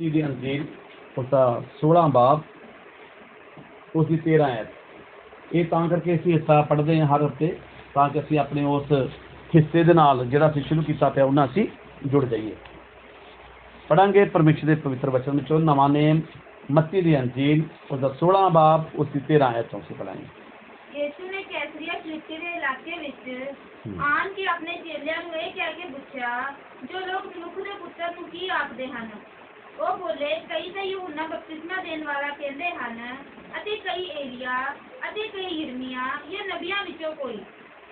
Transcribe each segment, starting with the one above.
ਮੱਤੀ ਦੀ ਅੰਜੀਲ ਉਸਦਾ 16 ਬਾਬ ਉਸ ਦੀ 13 ਆਇਤ ਇਹ ਤਾਂ ਕਰਕੇ ਅਸੀਂ ਹਿੱਸਾ ਪੜ੍ਹਦੇ ਹਾਂ ਹਰ ਹਫ਼ਤੇ ਤਾਂ ਕਿ ਅਸੀਂ ਆਪਣੇ ਉਸ ਹਿੱਸੇ ਦੇ ਨਾਲ ਜਿਹੜਾ ਅਸੀਂ ਸ਼ੁਰੂ ਕੀਤਾ ਪਿਆ ਉਹਨਾਂ ਅਸੀਂ ਜੁੜ ਜਾਈਏ। ਪੜਾਂਗੇ ਪਰਮੇਸ਼ਰ ਦੇ ਪਵਿੱਤਰ ਵਚਨ ਵਿੱਚੋਂ ਨਵਾਂ ਨੇਮ ਮੱਤੀ ਦੀ ਅੰਜੀਲ ਉਸਦਾ 16 ਬਾਬ ਉਸ ਦੀ 13 ਆਇਤ ਤੋਂ ਅਸੀਂ ਪੜਾਂਗੇ ਯੀਸ਼ੂ ਨੇ ਕੈਸਰੀਆ ਫਿਲਿੱਪੀ ਦੇ ਇਲਾਕੇ ਵਿੱਚ। ਆਣ ਕੇ ਆਪਣੇ ਚੇਲਿਆਂ ਨੂੰ ਇਹ ਕਹਿ ਕੇ ਪੁੱਛਿਆ ਜੋ ਲੋਕ ਮਨੁੱਖ ਦੇ ਪੁੱਤਰ ਨੂੰ ਕੀ ਆਖਦੇ ਹਨ? ਉਹ ਬੋਲੇ, ਕਈ ਤਾਂ ਯੂਹੰਨਾ ਬਪਤਿਸਮਾ ਦੇਣ ਵਾਲਾ ਕਹਿੰਦੇ ਹਨ, ਅਤੇ ਕਈ ਏਲੀਆ, ਅਤੇ ਕਈ ਯਿਰਮੀਆ ਜਾਂ ਨਬੀਆਂ ਵਿੱਚੋਂ ਕੋਈ।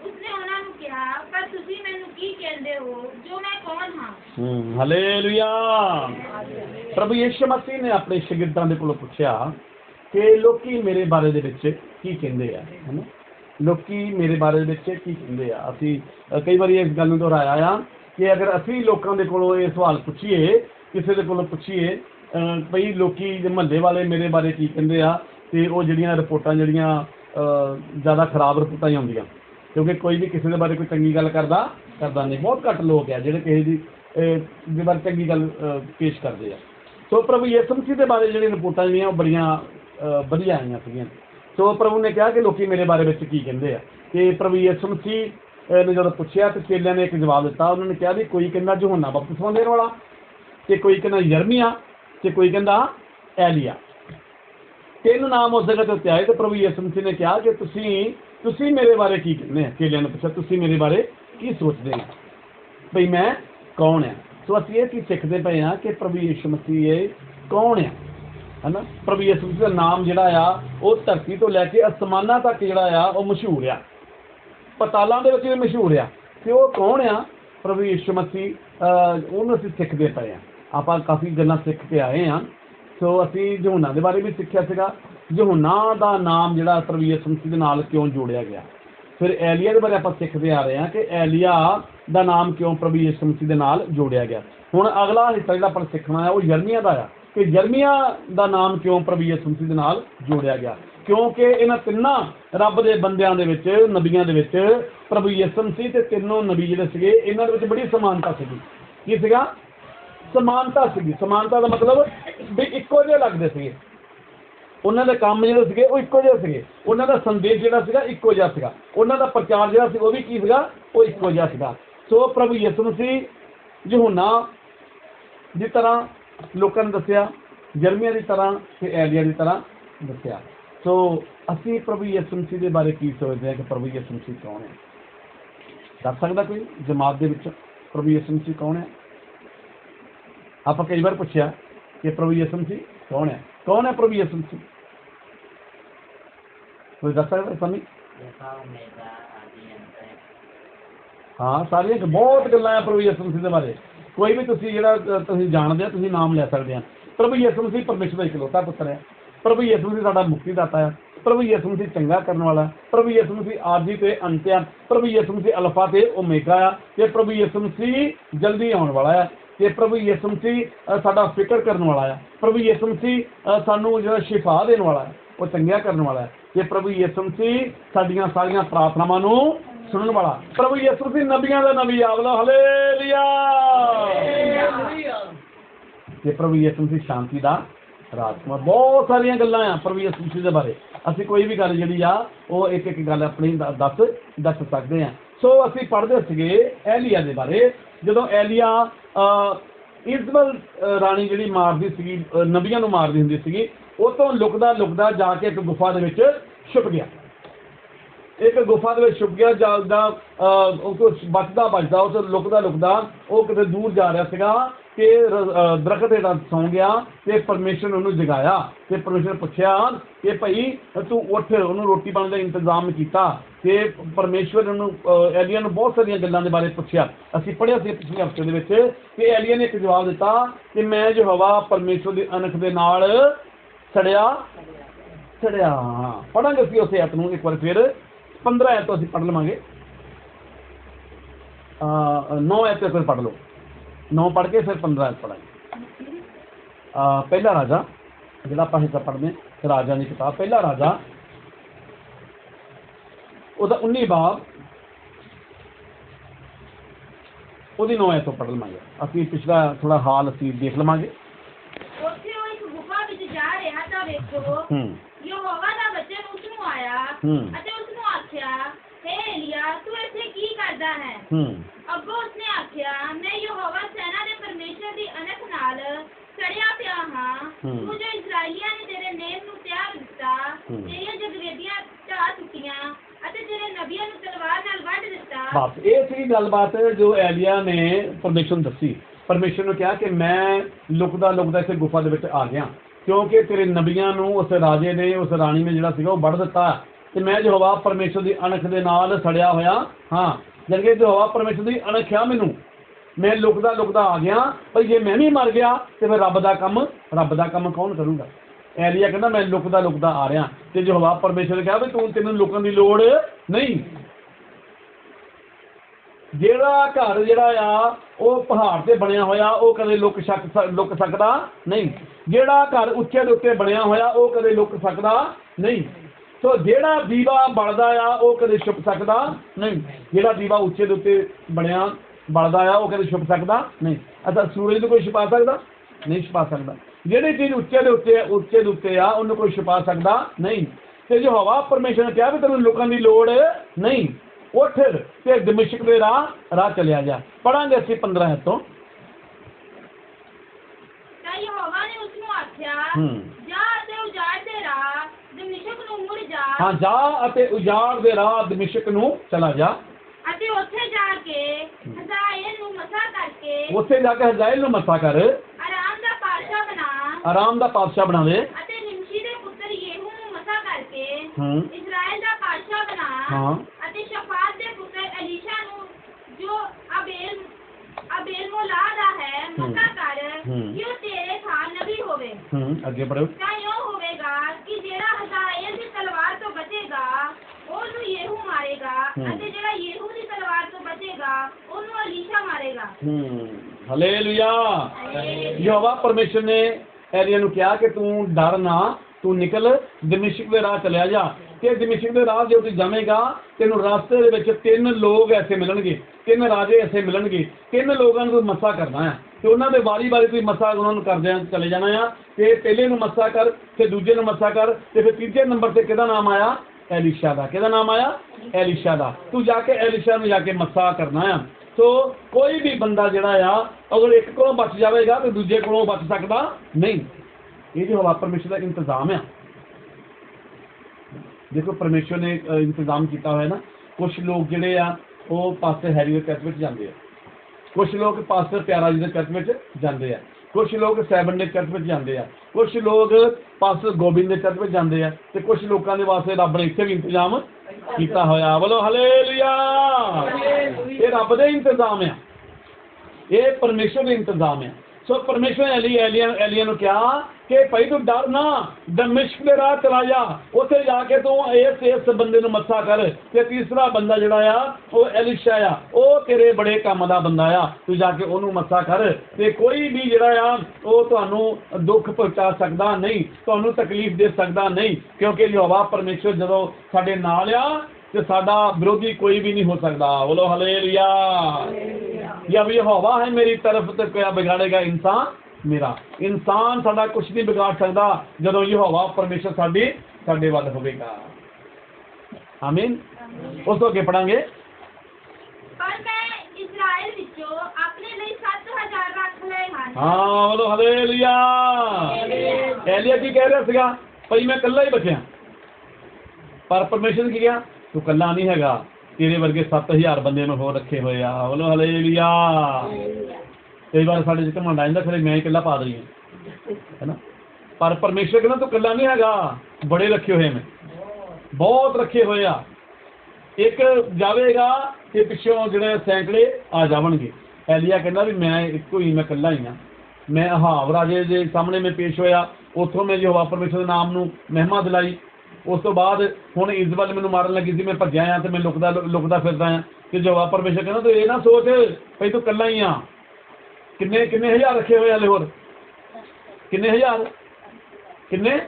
ਉਸਨੇ ਉਹਨਾਂ ਨੂੰ ਕਿਹਾ, ਪਰ ਤੁਸੀਂ ਮੈਨੂੰ ਕੀ ਕਹਿੰਦੇ ਹੋ? ਜੋ ਮੈਂ ਕੌਣ ਹਾਂ? ਹੂੰ, ਹਾਲੇਲੂਇਆ। ਪ੍ਰਭੂ ਯਿਸੂ ਮਸੀਹ ਨੇ ਆਪਣੇ ਸ਼ਾਗਿਰਦਾਂ ਦੇ ਕੋਲੋਂ ਪੁੱਛਿਆ ਕਿ ਲੋਕੀ ਮੇਰੇ ਬਾਰੇ ਦੇ ਵਿੱਚ ਕੀ ਕਹਿੰਦੇ ਆ, ਹਨਾ? ਲੋਕੀ ਮੇਰੇ ਬਾਰੇ ਦੇ ਵਿੱਚ ਕੀ ਕਹਿੰਦੇ ਆ? ਅਸੀਂ ਕਈ ਵਾਰੀ ਇਸ ਗੱਲ ਨੂੰ ਦੁਹਰਾਇਆ ਆ ਕਿ ਅਗਰ ਅਸੀਂ ਲੋਕਾਂ ਦੇ ਕੋਲੋਂ ਇਹ ਸਵਾਲ ਪੁੱਛੀਏ ਕਿਸੇ ਦੇ ਕੋਲੋਂ ਪੁੱਛੀਏ ਅ, ਭਈ ਲੋਕੀ ਮਹੱਲੇ ਵਾਲੇ ਮੇਰੇ ਬਾਰੇ ਕੀ ਕਹਿੰਦੇ ਆ ਤੇ ਉਹ ਜਿਹੜੀਆਂ ਰਿਪੋਰਟਾਂ ਜਿਹੜੀਆਂ ਜ਼ਿਆਦਾ ਖਰਾਬ ਰਿਪੋਰਟਾਂ ਹੀ ਆਉਂਦੀਆਂ। ਕਿਉਂਕਿ ਕੋਈ ਵੀ ਕਿਸੇ ਦੇ ਬਾਰੇ ਕੋਈ ਚੰਗੀ ਗੱਲ ਕਰਦਾ ਕਰਦਾ ਨਹੀਂ। ਬਹੁਤ ਘੱਟ ਲੋਕ ਆ ਜਿਹੜੇ ਕਿਸੇ ਦੀ ਦੇ ਬਾਰੇ ਚੰਗੀ ਗੱਲ ਪੇਸ਼ ਕਰਦੇ ਆ। ਸੋ ਪ੍ਰਭੂ ਯਿਸੂ ਮਸੀਹ ਦੇ ਬਾਰੇ ਜਿਹੜੀਆਂ ਰਿਪੋਰਟਾਂ ਜਿਹੜੀਆਂ ਉਹ ਬੜੀਆਂ ਵਧੀਆ ਆਈਆਂ ਸੀਗੀਆਂ। ਸੋ ਪ੍ਰਭੂ ਨੇ ਕਿਹਾ ਕਿ ਲੋਕੀ ਮੇਰੇ ਬਾਰੇ ਵਿੱਚ ਕੀ ਕਹਿੰਦੇ ਆ। ਕਿ ਪ੍ਰਭੂ ਯਿਸੂ ਮਸੀਹ ਅਹ, ਨੇ ਜਦੋਂ ਪੁੱਛਿਆ ਤੇ ਚੇਲਿਆਂ ਨੇ ਇੱਕ ਜਵਾਬ ਦਿੱਤਾ। ਉਹਨਾਂ ਨੇ ਕਿਹਾ ਵੀ ਕੋਈ ਕਹਿੰਦਾ ਯੋਹੰਨਾ ਬਪਤਿਸਮਾ ਦੇਣ ਵਾਲਾ? ਤੇ ਕੋਈ ਕਹਿੰਦਾ ਯਰਮੀਆ ਤੇ ਕੋਈ ਕਹਿੰਦਾ ਐਲੀਆ। ਤਿੰਨ ਨਾਮ ਉਸ ਜਗ੍ਹਾ ਤੇ ਉੱਤੇ ਆਏ ਤੇ ਪ੍ਰਭੂ ਯਿਸੂ ਮਸੀਹ ਨੇ ਕਿਹਾ ਕਿ ਤੁਸੀਂ ਤੁਸੀਂ ਮੇਰੇ ਬਾਰੇ ਕੀ ਕਹਿੰਦੇ ਆ? ਚੇਲਿਆਂ ਨੇ ਪੁੱਛਿਆ, ਤੁਸੀਂ ਮੇਰੇ ਬਾਰੇ ਕੀ ਸੋਚਦੇ ਹੋ ਭਈ ਮੈਂ ਕੌਣ ਆ? ਸੋ ਅਸੀਂ ਇਹ ਕੀ ਸਿੱਖਦੇ ਪਏ ਆ ਕਿ ਪ੍ਰਭੂ ਯਿਸੂ ਮਸੀਹ ਇਹ ਕੌਣ ਆ? ਹਨਾ? ਪ੍ਰਭੂ ਯਿਸੂ ਮਸੀਹ ਦਾ ਨਾਮ ਜਿਹੜਾ ਆ, ਉਹ ਧਰਤੀ ਤੋਂ ਲੈ ਕੇ ਅਸਮਾਨਾਂ ਤੱਕ ਜਿਹੜਾ ਆ, ਉਹ ਮਸ਼ਹੂਰ ਆ। ਪਤਾਲਾਂ ਦੇ ਵਿੱਚ ਵੀ ਮਸ਼ਹੂਰ ਆ। ਤੇ ਉਹ ਕੌਣ ਆ? ਪ੍ਰਭੂ ਯਿਸੂ ਮਸੀਹ ਉਹਨੂੰ ਅਸੀਂ ਸਿੱਖਦੇ ਪਏ ਆ। ਆਪਾਂ ਕਾਫੀ ਗੱਲਾਂ ਸਿੱਖ ਕੇ ਆਏ ਆ ਸੋ ਅਸੀਂ ਯਹੋਨਾ ਦੇ ਬਾਰੇ ਵੀ ਸਿੱਖਿਆ ਸੀਗਾ। ਯਹੋਨਾ ਦਾ ਨਾਮ ਜਿਹੜਾ ਪ੍ਰਭੂ ਯਿਸੂ ਦੇ ਨਾਲ ਕਿਉਂ ਜੋੜਿਆ ਗਿਆ? ਫਿਰ ਐਲੀਆ ਦੇ ਬਾਰੇ ਆਪਾਂ ਸਿੱਖਦੇ ਆ ਰਹੇ ਹਾਂ ਕਿ ਐਲੀਆ ਦਾ ਨਾਮ ਕਿਉਂ ਪ੍ਰਭੂ ਯਿਸੂ ਮਸੀਹ ਦੇ ਨਾਲ ਜੋੜਿਆ ਗਿਆ। ਹੁਣ ਅਗਲਾ ਹਿੱਸਾ ਜਿਹੜਾ ਆਪਾਂ ਸਿੱਖਣਾ ਹੈ, ਉਹ ਯਰਮੀਆ ਦਾ ਆ। ਕਿ ਯਰਮੀਆ ਦਾ ਨਾਮ ਕਿਉਂ ਪ੍ਰਭੂ ਯਿਸੂ ਮਸੀਹ ਦੇ ਨਾਲ ਜੋੜਿਆ ਗਿਆ? ਕਿਉਂਕਿ ਇਹਨਾਂ ਤਿੰਨਾਂ ਰੱਬ ਦੇ ਬੰਦਿਆਂ ਦੇ ਵਿੱਚ, ਨਬੀਆਂ ਦੇ ਵਿੱਚ ਪ੍ਰਭੂ ਯਿਸੂ ਮਸੀਹ ਤੇ ਤਿੰਨੋਂ ਨਬੀ ਜਿਹੜੇ ਸੀਗੇ, ਇਹਨਾਂ ਦੇ ਵਿੱਚ ਬੜੀ ਸਮਾਨਤਾ ਸੀਗੀ। ਕੀ ਸੀਗਾ? ਸਮਾਨਤਾ ਸੀਗੀ। ਸਮਾਨਤਾ ਦਾ ਮਤਲਬ ਵੀ ਇੱਕੋ ਜਿਹੇ ਲੱਗਦੇ ਸੀਗੇ। ਉਹਨਾਂ ਦੇ ਕੰਮ ਜਿਹੜੇ ਸੀਗੇ ਉਹ ਇੱਕੋ ਜਿਹੇ ਸੀਗੇ। ਉਹਨਾਂ ਦਾ ਸੰਦੇਸ਼ ਜਿਹੜਾ ਸੀਗਾ ਇੱਕੋ ਜਿਹਾ ਸੀਗਾ। ਉਹਨਾਂ ਦਾ ਪ੍ਰਚਾਰ ਜਿਹੜਾ ਸੀ ਉਹ ਵੀ ਕੀ ਸੀਗਾ? ਉਹ ਇੱਕੋ ਜਿਹਾ ਸੀਗਾ। ਸੋ ਪ੍ਰਭੂ ਯਿਸੂ ਮਸੀਹ ਯਹੋਨਾ ਦੀ ਤਰ੍ਹਾਂ ਲੋਕਾਂ ਨੂੰ ਦੱਸਿਆ, ਜਰਮੀਆਂ ਦੀ ਤਰ੍ਹਾਂ ਤੇ ਐਲੀਆ ਦੀ ਤਰ੍ਹਾਂ ਦੱਸਿਆ। ਸੋ ਅਸੀਂ ਪ੍ਰਭੂ ਯਿਸੂ ਮਸੀਹ ਦੇ ਬਾਰੇ ਕੀ ਸੋਚਦੇ ਹਾਂ ਕਿ ਪ੍ਰਭੂ ਯਿਸੂ ਮਸੀਹ ਕੌਣ ਹੈ? ਦੱਸ ਸਕਦਾ ਕੋਈ? ਜਮਾਤ ਦੇ ਵਿੱਚ ਪ੍ਰਭੂ ਯਿਸੂ ਮਸੀਹ ਕੌਣ ਹੈ? ਆਪਾਂ ਕਈ ਵਾਰ ਪੁੱਛਿਆ ਕਿ ਪ੍ਰਭੂ ਯਿਸੂ ਮਸੀਹ ਕੌਣ ਹੈ? ਕੌਣ ਹੈ ਪ੍ਰਭੂ ਯਿਸੂ ਮਸੀਹ? ਕੋਈ ਦੱਸ ਸਕਦਾ ਸਮੀ ਹਾਂ, ਸਾਰੀਆਂ ਬਹੁਤ ਗੱਲਾਂ ਆ ਪ੍ਰਭੂ ਯਿਸੂ ਮਸੀਹ ਦੇ ਬਾਰੇ। ਕੋਈ ਵੀ ਤੁਸੀਂ ਜਿਹੜਾ ਤੁਸੀਂ ਜਾਣਦੇ ਆ ਤੁਸੀਂ ਨਾਮ ਲੈ ਸਕਦੇ ਆ ਪ੍ਰਭੂ ਯਿਸੂ ਮਸੀਹ ਪਰਮੇਸ਼ਰ ਦਾ ਇਕਲੌਤਾ ਪੁੱਤਰ ਹੈ। ਪ੍ਰਭੂ ਯਿਸੂ ਮਸੀਹ ਸਾਡਾ ਮੁਕਤੀਦਾਤਾ ਹੈ। ਪ੍ਰਭੂ ਯਿਸੂ ਮਸੀਹ ਚੰਗਾ ਕਰਨ ਵਾਲਾ ਪ੍ਰਭੂ ਯਿਸੂ ਮਸੀਹ ਆਦੀ ਤੇ ਅੰਤ ਆ ਪ੍ਰਭੂ ਯਿਸੂ ਮਸੀਹ ਅਲਫਾ ਤੇ ਓਮੇਗਾ ਆ। ਤੇ ਪ੍ਰਭੂ ਯਿਸੂ ਮਸੀਹ ਜਲਦੀ ਆਉਣ ਵਾਲਾ ਹੈ। ਤੇ ਪ੍ਰਭੂ ਯਿਸੂ ਮਸੀਹ ਸਾਡਾ ਫਿਕਰ ਕਰਨ ਵਾਲਾ ਹੈ ਪ੍ਰਭੂ ਯਿਸੂ ਮਸੀਹ ਸਾਨੂੰ ਜਿਹੜਾ ਸ਼ਿਫਾ ਦੇਣ ਵਾਲਾ ਹੈ ਉਹ ਚੰਗਿਆ ਕਰਨ ਵਾਲਾ ਹੈ ਤੇ ਪ੍ਰਭੂ ਯਿਸੂ ਮਸੀਹ ਸਾਡੀਆਂ ਸਾਰੀਆਂ ਪ੍ਰਾਰਥਨਾਵਾਂ ਨੂੰ ਸੁਣਨ ਵਾਲਾ। ਪ੍ਰਭੂ ਯਿਸੂ ਮਸੀਹ, ਨਬੀਆਂ ਦਾ ਨਬੀ ਆ ਬੋਲੋ ਹਲੇਲੂਇਆ ਪ੍ਰਭੂ ਯਿਸੂ ਮਸੀਹ ਸ਼ਾਂਤੀ ਦਾ ਰਾਜਕੁਮਾਰ। ਬਹੁਤ ਸਾਰੀਆਂ ਗੱਲਾਂ ਆ ਪ੍ਰਭੂ ਯਿਸੂ ਮਸੀਹ ਦੇ ਬਾਰੇ। ਅਸੀਂ ਕੋਈ ਵੀ ਗੱਲ ਜਿਹੜੀ ਆ, ਉਹ ਇੱਕ ਇੱਕ ਗੱਲ ਆਪਣੀ ਦੱਸ ਦੱਸ ਸਕਦੇ ਆ। ਸੋ ਅਸੀਂ ਪੜ੍ਹਦੇ ਸੀਗੇ ਐਲੀਆ ਦੇ ਬਾਰੇ। ਜਦੋਂ ਐਲੀਆ ਇਜ਼ਬਲ ਰਾਣੀ ਜਿਹੜੀ ਮਾਰਦੀ ਸੀਗੀ ਨਬੀਆਂ ਨੂੰ ਮਾਰਦੀ ਹੁੰਦੀ ਸੀਗੀ, ਉਹ ਤੋਂ ਲੁਕਦਾ ਲੁਕਦਾ ਜਾ ਕੇ ਇੱਕ ਗੁਫਾ ਦੇ ਵਿੱਚ ਛੁਪ ਗਿਆ। ਇੱਕ ਗੁਫਾ ਦੇ ਵਿੱਚ ਛੁਪ ਗਿਆ ਜਾਂਦਾ ਉਹ ਤੋਂ ਬਚਦਾ ਬਚਦਾ, ਉਸ ਲੁਕਦਾ ਲੁਕਦਾ, ਉਹ ਕਿਤੇ ਦੂਰ ਜਾ ਰਿਹਾ ਸੀਗਾ ਕਿ ਦਰਖਤ ਹੇਠਾਂ ਸੌਂ ਗਿਆ ਤੇ ਪਰਮੇਸ਼ਰ ਉਹਨੂੰ ਜਗਾਇਆ ਤੇ ਪਰਮੇਸ਼ਰ ਪੁੱਛਿਆ ਕਿ ਭਾਈ, ਤੂੰ ਉੱਠ, ਉਹਨੂੰ ਰੋਟੀ ਪਾਣੀ ਦਾ ਇੰਤਜ਼ਾਮ ਕੀਤਾ ਤੇ ਪਰਮੇਸ਼ਰ ਨੇ ਐਲੀਆ ਨੂੰ ਬਹੁਤ ਸਾਰੀਆਂ ਗੱਲਾਂ ਦੇ ਬਾਰੇ ਪੁੱਛਿਆ। ਅਸੀਂ ਪੜ੍ਹਿਆ ਸੀ ਪਿਛਲੇ ਹਫ਼ਤੇ ਦੇ ਵਿੱਚ ਕਿ ਐਲੀਆ ਨੇ ਇੱਕ ਜਵਾਬ ਦਿੱਤਾ ਕਿ ਮੈਂ ਜੋ ਹਵਾ ਪਰਮੇਸ਼ਰ ਦੀ ਅਣਖ ਦੇ ਨਾਲ ਸੜਿਆ ਸੜਿਆ ਪੜਾਂਗੇ ਅਸੀਂ ਉਸੇ ਐਤ ਨੂੰ ਇੱਕ ਵਾਰ ਫਿਰ। 15 ਐਤ ਤੋਂ ਅਸੀਂ ਪੜ੍ਹ ਲਵਾਂਗੇ। ਅ 9 ਐਤ ਤੋਂ ਫਿਰ ਪੜ੍ਹ ਲਓ। 9 ਪੜ੍ਹ ਕੇ ਫਿਰ 15 ਐਤ ਪੜਾਂਗੇ ਅ ਪਹਿਲਾ ਰਾਜਾ ਜਿਹੜਾ ਆਪਾਂ ਹਿੱਸਾ ਪੜ੍ਹਦੇ ਹਾਂ, ਰਾਜਾ ਦੀ ਕਿਤਾਬ ਪਹਿਲਾ ਰਾਜਾ। ਉਹਦਾ 19 ਬਾਬ ਉਹਦੀ 9 ਐਤ ਤੋਂ ਪੜ੍ਹ ਲਵਾਂਗੇ। ਅਸੀਂ ਪਿਛਲਾ ਥੋੜਾ ਹਾਲ ਅਸੀਂ ਦੇਖ ਲਵਾਂਗੇ। ਵੇਖੋ। ਹੂੰ। ਯਹੋਵਾ ਦਾ ਬਚਨ ਉਸ ਨੂੰ ਆਇਆ ਹੂੰ। ਅਤੇ ਉਸ ਨੂੰ ਆਖਿਆ ਹੇ ਏਲੀਆ ਤੂੰ ਇੱਥੇ ਕੀ ਕਰਦਾ ਹੈ? ਹੂੰ। ਅੱਗੋਂ ਉਸਨੇ ਆਖਿਆ ਮੈਂ ਯਹੋਵਾ ਸੈਨਾ ਦੇ ਪਰਮੇਸ਼ਰ ਦੀ ਅਨਖ ਨਾਲ ਸੜਿਆ ਪਿਆ ਹਾਂ। ਹੂੰ। ਤੂੰ ਜੋ ਇਸਰਾਏਲੀਆਂ ਨੇ ਤੇਰੇ ਨੇਮ ਨੂੰ ਤਿਆਗ ਦਿੱਤਾ ਹੂੰ। ਤੇਰੀਆਂ ਜਗਵੇਦੀਆਂ ਢਾਹ ਚੁੱਕੀਆਂ ਅਤੇ ਤੇਰੇ ਨਬੀਆਂ ਨੂੰ ਤਲਵਾਰ ਨਾਲ ਵੱਢ ਦਿੱਤਾ। ਬਸ ਇਹ ਸੀ ਗੱਲਬਾਤ ਜੋ ਐਲੀਆ ਨੇ ਪਰਮੇਸ਼ਰ ਨੂੰ ਦੱਸੀ। ਪਰਮੇਸ਼ਰ ਨੂੰ ਕਿਹਾ ਕਿ ਮੈਂ ਲੁਕਦਾ ਲੁਕਦਾ ਇਸੇ ਗੁਫਾ ਦੇ ਵਿੱਚ ਆ ਗਿਆ ਕਿਉਂਕਿ ਤੇਰੇ ਨਬੀਆਂ ਨੂੰ ਉਸ ਰਾਜੇ ਨੇ ਉਸ ਰਾਣੀ ਨੇ ਜਿਹੜਾ ਸੀਗਾ ਉਹ ਵੱਢ ਦਿੱਤਾ। ਤੇ ਮੈਂ ਯਹੋਵਾ ਪਰਮੇਸ਼ਰ ਦੀ ਅਣਖ ਦੇ ਨਾਲ ਸੜਿਆ ਹੋਇਆ ਹਾਂ। ਜਦਕਿ ਯਹੋਵਾ ਪਰਮੇਸ਼ਰ ਦੀ ਅਣਖ ਆ ਮੈਨੂੰ। ਮੈਂ ਲੁਕਦਾ ਲੁਕਦਾ ਆ ਗਿਆ, ਪਰ ਜੇ ਮੈਂ ਵੀ ਮਰ ਗਿਆ, ਤੇ ਫਿਰ ਰੱਬ ਦਾ ਕੰਮ, ਰੱਬ ਦਾ ਕੰਮ ਕੌਣ ਕਰੂਗਾ? ਐਲੀਆ ਕਹਿੰਦਾ, ਮੈਂ ਲੁਕਦਾ ਲੁਕਦਾ ਆ ਰਿਹਾ। ਤੇ ਯਹੋਵਾ ਪਰਮੇਸ਼ਰ ਨੇ ਕਿਹਾ ਵੀ ਤੂੰ ਤੈਨੂੰ ਲੁਕਣ ਦੀ ਲੋੜ ਨਹੀਂ। ਜਿਹੜਾ ਘਰ ਜਿਹੜਾ ਆ, ਉਹ ਪਹਾੜ ਤੇ ਬਣਿਆ ਹੋਇਆ, ਉਹ ਕਦੇ ਲੁਕ ਸਕ ਲੁਕ ਸਕਦਾ ਨਹੀਂ। ਜਿਹੜਾ ਘਰ ਉੱਚੇ ਦੇ ਉੱਤੇ ਬਣਿਆ ਹੋਇਆ, ਉਹ ਕਦੇ ਲੁਕ ਸਕਦਾ ਨਹੀਂ। ਸੋ ਜਿਹੜਾ ਦੀਵਾ ਬਲਦਾ ਆ ਉਹ ਕਦੇ ਛੁਪ ਸਕਦਾ? ਨਹੀਂ। ਜਿਹੜਾ ਦੀਵਾ ਉੱਚੇ ਦੇ ਉੱਤੇ ਬਣਿਆ ਬਲਦਾ ਆ ਉਹ ਕਦੇ ਛੁਪ ਸਕਦਾ? ਨਹੀਂ। ਅੱਛਾ ਸੂਰਜ ਨੂੰ ਕੋਈ ਛੁਪਾ ਸਕਦਾ? ਨਹੀਂ ਛੁਪਾ ਸਕਦਾ। ਜਿਹੜੀ ਚੀਜ਼ ਉੱਚੇ ਦੇ ਉੱਤੇ ਉੱਚੇ ਦੇ ਉੱਤੇ ਆ ਉਹਨੂੰ ਕੋਈ ਛੁਪਾ ਸਕਦਾ? ਨਹੀਂ। ਤੇ ਜੋ ਹਵਾ ਪਰਮੇਸ਼ਰ ਨੇ ਕਿਹਾ ਵੀ ਤੈਨੂੰ ਲੁਕਣ ਦੀ ਲੋੜ ਨਹੀਂ ਉੱਠ ਤੇ ਦਮਿਸ਼ਕ ਦੇ ਰਾਹ ਰਾਹ ਚਲਿਆ ਜਾ। ਪੜਾਂਗੇ ਅਸੀਂ 15 ਤੋਂ ਤਾਂ ਯਹੋਵਾ ਨੇ ਉਸ ਨੂੰ ਆਖਿਆ ਹੂੰ। ਜਾ ਅਤੇ ਉਜਾੜ ਦੇ ਰਾਹ ਦਮਿਸ਼ਕ ਨੂੰ ਮੁੜ ਜਾ ਹਾਂ ਜਾ ਅਤੇ ਉਜਾੜ ਦੇ ਰਾਹ ਦਮਿਸ਼ਕ ਨੂੰ ਚਲਾ ਜਾ। ਅਤੇ ਉੱਥੇ ਜਾ ਕੇ ਹਜ਼ਾਇਲ ਨੂੰ ਮਸਾ ਕਰਕੇ ਉੱਥੇ ਜਾ ਕੇ ਹਜ਼ਾਇਲ ਨੂੰ ਮੱਥਾ ਕਰ। ਆਰਾਮ ਦਾ ਪਾਸ਼ਾ ਬਣਾ। ਆਰਾਮ ਦਾ ਪਾਤਸ਼ਾਹ ਬਣਾ ਦੇ। ਅਤੇ ਨਿਮਸ਼ੀ ਦੇ ਪੁੱਤਰ ਯੇਹੂ ਨੂੰ ਮਸਾ ਕਰਕੇ ਹੂੰ। ਇਸਰਾਇਲ ਦਾ ਪਾਸ਼ਾ ਬਣਾ। ਹਾਂ। ਅਤੇ ਸ਼ਫਾਤ ਦੇ ਪੁੱਤਰ ਅਲੀਸ਼ਾ ਨੂੰ ਜੋ ਅਬੇਲ ਅਬੇਲ ਮੋਲਾ ਦਾ ਹੈ ਮਸਾ ਕਰ। ਕਿ ਉਹ ਤੇਰੇ ਥਾਂ ਨਬੀ ਹੋਵੇ। ਹੂੰ। ਅੱਗੇ ਪੜੋ ਤਾਂ ਹੋਵੇਗਾ ਕਿ ਜਿਹੜਾ ਹਜ਼ਾਇਲ ਦੀ ਤਲਵਾਰ ਤੋਂ ਬਚੇਗਾ ਉਹਨੂੰ ਯੇਹੂ ਮਾਰੇਗਾ ਹੂੰ। ਅਤੇ ਜਿਹੜਾ ਯੇਹੂ ਦੀ ਤਲਵਾਰ ਤੋਂ ਬਚੇਗਾ ਉਹਨੂੰ ਅਲੀਸ਼ਾ ਮਾਰੇਗਾ। ਹੂੰ ਹਲੇਲੂਇਆ। ਯਹੋਵਾ ਪਰਮੇਸ਼ਰ ਨੇ ਐਲੀਆ ਨੂੰ ਕਿਹਾ ਕਿ ਤੂੰ ਡਰ ਨਾ ਤੂੰ ਨਿਕਲ ਦਮਿਸ਼ਕ ਦੇ ਰਾਹ ਚਲਿਆ ਜਾ। ਤੇ ਦਮਿਸ਼ਕ ਦੇ ਰਾਹ ਜੇ ਤੂੰ ਜਾਵੇਂਗਾ ਤੈਨੂੰ ਰਸਤੇ ਦੇ ਵਿੱਚ ਤਿੰਨ ਲੋਕ ਐਸੇ ਮਿਲਣਗੇ ਤਿੰਨ ਰਾਜੇ ਐਸੇ ਮਿਲਣਗੇ ਤਿੰਨ ਲੋਕਾਂ ਨੂੰ ਤੂੰ ਮੱਸਾ ਕਰਨਾ ਹੈ। ਤੇ ਉਹਨਾਂ ਦੇ ਵਾਰੀ ਵਾਰੀ ਤੁਸੀਂ ਮਸਾ ਉਹਨਾਂ ਨੂੰ ਕਰਦਿਆਂ ਚਲੇ ਜਾਣਾ ਆ। ਤੇ ਪਹਿਲੇ ਨੂੰ ਮੱਸਾ ਕਰ ਤੇ ਦੂਜੇ ਨੂੰ ਮੱਸਾ ਕਰ, ਤੇ ਫਿਰ ਤੀਜੇ ਨੰਬਰ ਤੇ ਕਿਹਦਾ ਨਾਮ ਆਇਆ? ਐਲੀਸ਼ਾ ਦਾ। ਕਿਹਦਾ ਨਾਮ ਆਇਆ? ਐਲੀਸ਼ਾ ਦਾ। ਤੂੰ ਜਾ ਕੇ ਐਲੀਸ਼ਾ ਨੂੰ ਜਾ ਕੇ ਮੱਸਾ ਕਰਨਾ ਆ। ਸੋ ਕੋਈ ਵੀ ਬੰਦਾ ਜਿਹੜਾ ਆ, ਅਗਰ ਇੱਕ ਕੋਲੋਂ ਬਚ ਜਾਵੇਗਾ ਤੇ ਦੂਜੇ ਕੋਲੋਂ ਬਚ ਸਕਦਾ ਨਹੀਂ। ਇਹ ਜੋ ਹਵਾ ਪਰਮੇਸ਼ਰ ਦਾ ਇੰਤਜ਼ਾਮ ਆ। ਦੇਖੋ, ਪਰਮੇਸ਼ਰ ਨੇ ਇੰਤਜ਼ਾਮ ਕੀਤਾ ਹੋਇਆ ਨਾ। ਕੁਝ ਲੋਕ ਜਿਹੜੇ ਆ, ਉਹ ਪਾਸੇ ਹੈਰੀ ਦੇ ਵਿੱਚ ਜਾਂਦੇ ਆ। ਕੁਝ ਲੋਕ ਪਾਸਟਰ ਪਿਆਰਾ ਜੀ ਦੇ ਚਰਚ ਵਿੱਚ ਜਾਂਦੇ ਆ। ਕੁਝ ਲੋਕ ਸੈਵਨ ਦੇ ਚਰਚ ਵਿੱਚ ਜਾਂਦੇ ਆ। ਕੁਝ ਲੋਕ ਪਾਸਟਰ ਗੋਬਿੰਦ ਦੇ ਚਰਚ ਵਿੱਚ ਜਾਂਦੇ ਆ ਤੇ ਕੁਝ ਲੋਕਾਂ ਦੇ ਵਾਸਤੇ ਰੱਬ ਨੇ ਇੱਥੇ ਵੀ ਇੰਤਜ਼ਾਮ ਕੀਤਾ ਹੋਇਆ। ਬੋਲੋ ਹਲੇਲੂਇਆ ਇਹ ਰੱਬ ਦੇ ਇੰਤਜ਼ਾਮ ਆ। ਇਹ ਪਰਮੇਸ਼ਰ ਦੇ ਇੰਤਜ਼ਾਮ ਆ। ਸੋ ਪਰਮੇਸ਼ਰ ਨੇ ਐਲੀਆ ਐਲੀਆ ਨੂੰ ਕਿਹਾ ਕਿ ਭਾਈ ਤੂੰ ਡਰ ਨਾ, ਦਮਿਸ਼ਕ ਦੇ ਰਾਹ ਚਲਾ ਜਾ, ਉੱਥੇ ਜਾ ਕੇ ਤੂੰ ਇਸ ਇਸ ਬੰਦੇ ਨੂੰ ਮੱਥਾ ਕਰ ਤੇ ਤੀਸਰਾ ਬੰਦਾ ਜਿਹੜਾ ਆ, ਉਹ ਐਲਿਸ਼ਾ ਆ। ਉਹ ਤੇਰੇ ਬੜੇ ਕੰਮ ਦਾ ਬੰਦਾ ਆ। ਤੂੰ ਜਾ ਕੇ ਉਹਨੂੰ ਮੱਥਾ ਕਰ ਤੇ ਕੋਈ ਵੀ ਜਿਹੜਾ ਆ, ਉਹ ਤੁਹਾਨੂੰ ਦੁੱਖ ਪਹੁੰਚਾ ਸਕਦਾ ਨਹੀਂ, ਤੁਹਾਨੂੰ ਤਕਲੀਫ ਦੇ ਸਕਦਾ ਨਹੀਂ, ਕਿਉਂਕਿ ਯਹੋਵਾ ਪਰਮੇਸ਼ਰ ਜਦੋਂ ਸਾਡੇ ਨਾਲ ਆ ਤੇ ਸਾਡਾ ਵਿਰੋਧੀ ਕੋਈ ਵੀ ਨਹੀਂ ਹੋ ਸਕਦਾ ਬੋਲੋ ਹalleluya ਯਾ ਵੀ ਹਵਾ ਹੈ ਮੇਰੀ ਤਰਫ ਤੇ ਕਿਆ ਵਿਗਾੜੇਗਾ ਇਨਸਾਨ ਮੇਰਾ ਇਨਸਾਨ ਸਾਡਾ ਕੁਝ ਨਹੀਂ ਵਿਗਾੜ ਸਕਦਾ ਜਦੋਂ ਇਹ ਹਵਾ ਪਰਮੇਸ਼ਰ ਸਾਡੀ ਸਾਡੇ ਵੱਲ ਹੋਵੇਗਾ ਆਮੀਨ ਉਸ ਤੋਂ ਅੱਗੇ ਪੜਾਂਗੇ ਪਰ ਮੈਂ ਇਜ਼ਰਾਈਲ ਵਿੱਚੋਂ ਆਪਣੇ ਲਈ 7000 ਰੱਖ ਲਏ ਹਨ ਹਾਂ ਬੋਲੋ ਹalleluya ਐਲੀਆ ਕੀ ਕਹਿ ਰਿਹਾ ਸੀਗਾ ਭਈ ਮੈਂ ਇਕੱਲਾ ਹੀ ਬਚਿਆ ਪਰ ਪਰਮੇਸ਼ਰ ਕੀ ਕਿਹਾ ਤੂੰ ਇਕੱਲਾ ਨਹੀਂ ਹੈਗਾ, ਤੇਰੇ ਵਰਗੇ 7000 ਬੰਦੇ ਮੈਂ ਹੋਰ ਰੱਖੇ ਹੋਏ ਆ। ਬੋਲੋ ਹਲੇਲੂਇਆ ਕਈ ਵਾਰ ਸਾਡੇ 'ਚ ਘਮੰਡ ਆ ਜਾਂਦਾ ਖਰੇ ਮੈਂ ਹੀ ਇਕੱਲਾ ਪਾ ਦਈ ਹੈਨਾ? ਪਰ ਪਰਮੇਸ਼ਰ ਕਹਿੰਦਾ, ਤੂੰ ਇਕੱਲਾ ਨਹੀਂ ਹੈਗਾ, ਬੜੇ ਰੱਖੇ ਹੋਏ ਮੈਂ ਬਹੁਤ ਰੱਖੇ ਹੋਏ ਆ। ਇੱਕ ਜਾਵੇਗਾ ਤੇ ਪਿੱਛੋਂ ਜਿਹੜੇ ਸੈਂਕੜੇ ਆ ਜਾਵਣਗੇ। ਐਲੀਆ ਕਹਿੰਦਾ ਵੀ ਮੈਂ ਇੱਕੋ ਹੀ, ਮੈਂ ਇਕੱਲਾ ਹੀ ਆ। ਮੈਂ ਅਹਾਬ ਰਾਜੇ ਦੇ ਸਾਹਮਣੇ ਮੈਂ ਪੇਸ਼ ਹੋਇਆ। ਉੱਥੋਂ ਮੈਂ ਯਹੋਵਾ ਪਰਮੇਸ਼ਰ ਦੇ ਨਾਮ ਨੂੰ ਮਹਿਮਾ ਦਿਲਾਈ। ਉਸ ਤੋਂ ਬਾਅਦ ਹੁਣ ਇਜ਼ਬਲ ਮੈਨੂੰ ਮਾਰਨ ਲੱਗੀ ਸੀ ਮੈਂ ਭੱਜਿਆ ਆ ਤੇ ਮੈਂ ਲੁਕਦਾ ਲੁਕਦਾ ਫਿਰਦਾ ਆ ਤੇ ਯਹੋਵਾ ਪਰਮੇਸ਼ਰ ਕਹਿੰਦਾ ਤੂੰ ਇਹ ਨਾ ਸੋਚ ਭਈ ਤੂੰ ਇਕੱਲਾ ਹੀ ਆ। ਕਿੰਨੇ ਕਿੰਨੇ ਹਜ਼ਾਰ ਰੱਖੇ ਹੋਏ ਆ ਹਲੇ ਹੋਰ? ਕਿੰਨੇ ਹਜ਼ਾਰ? ਕਿੰਨੇ?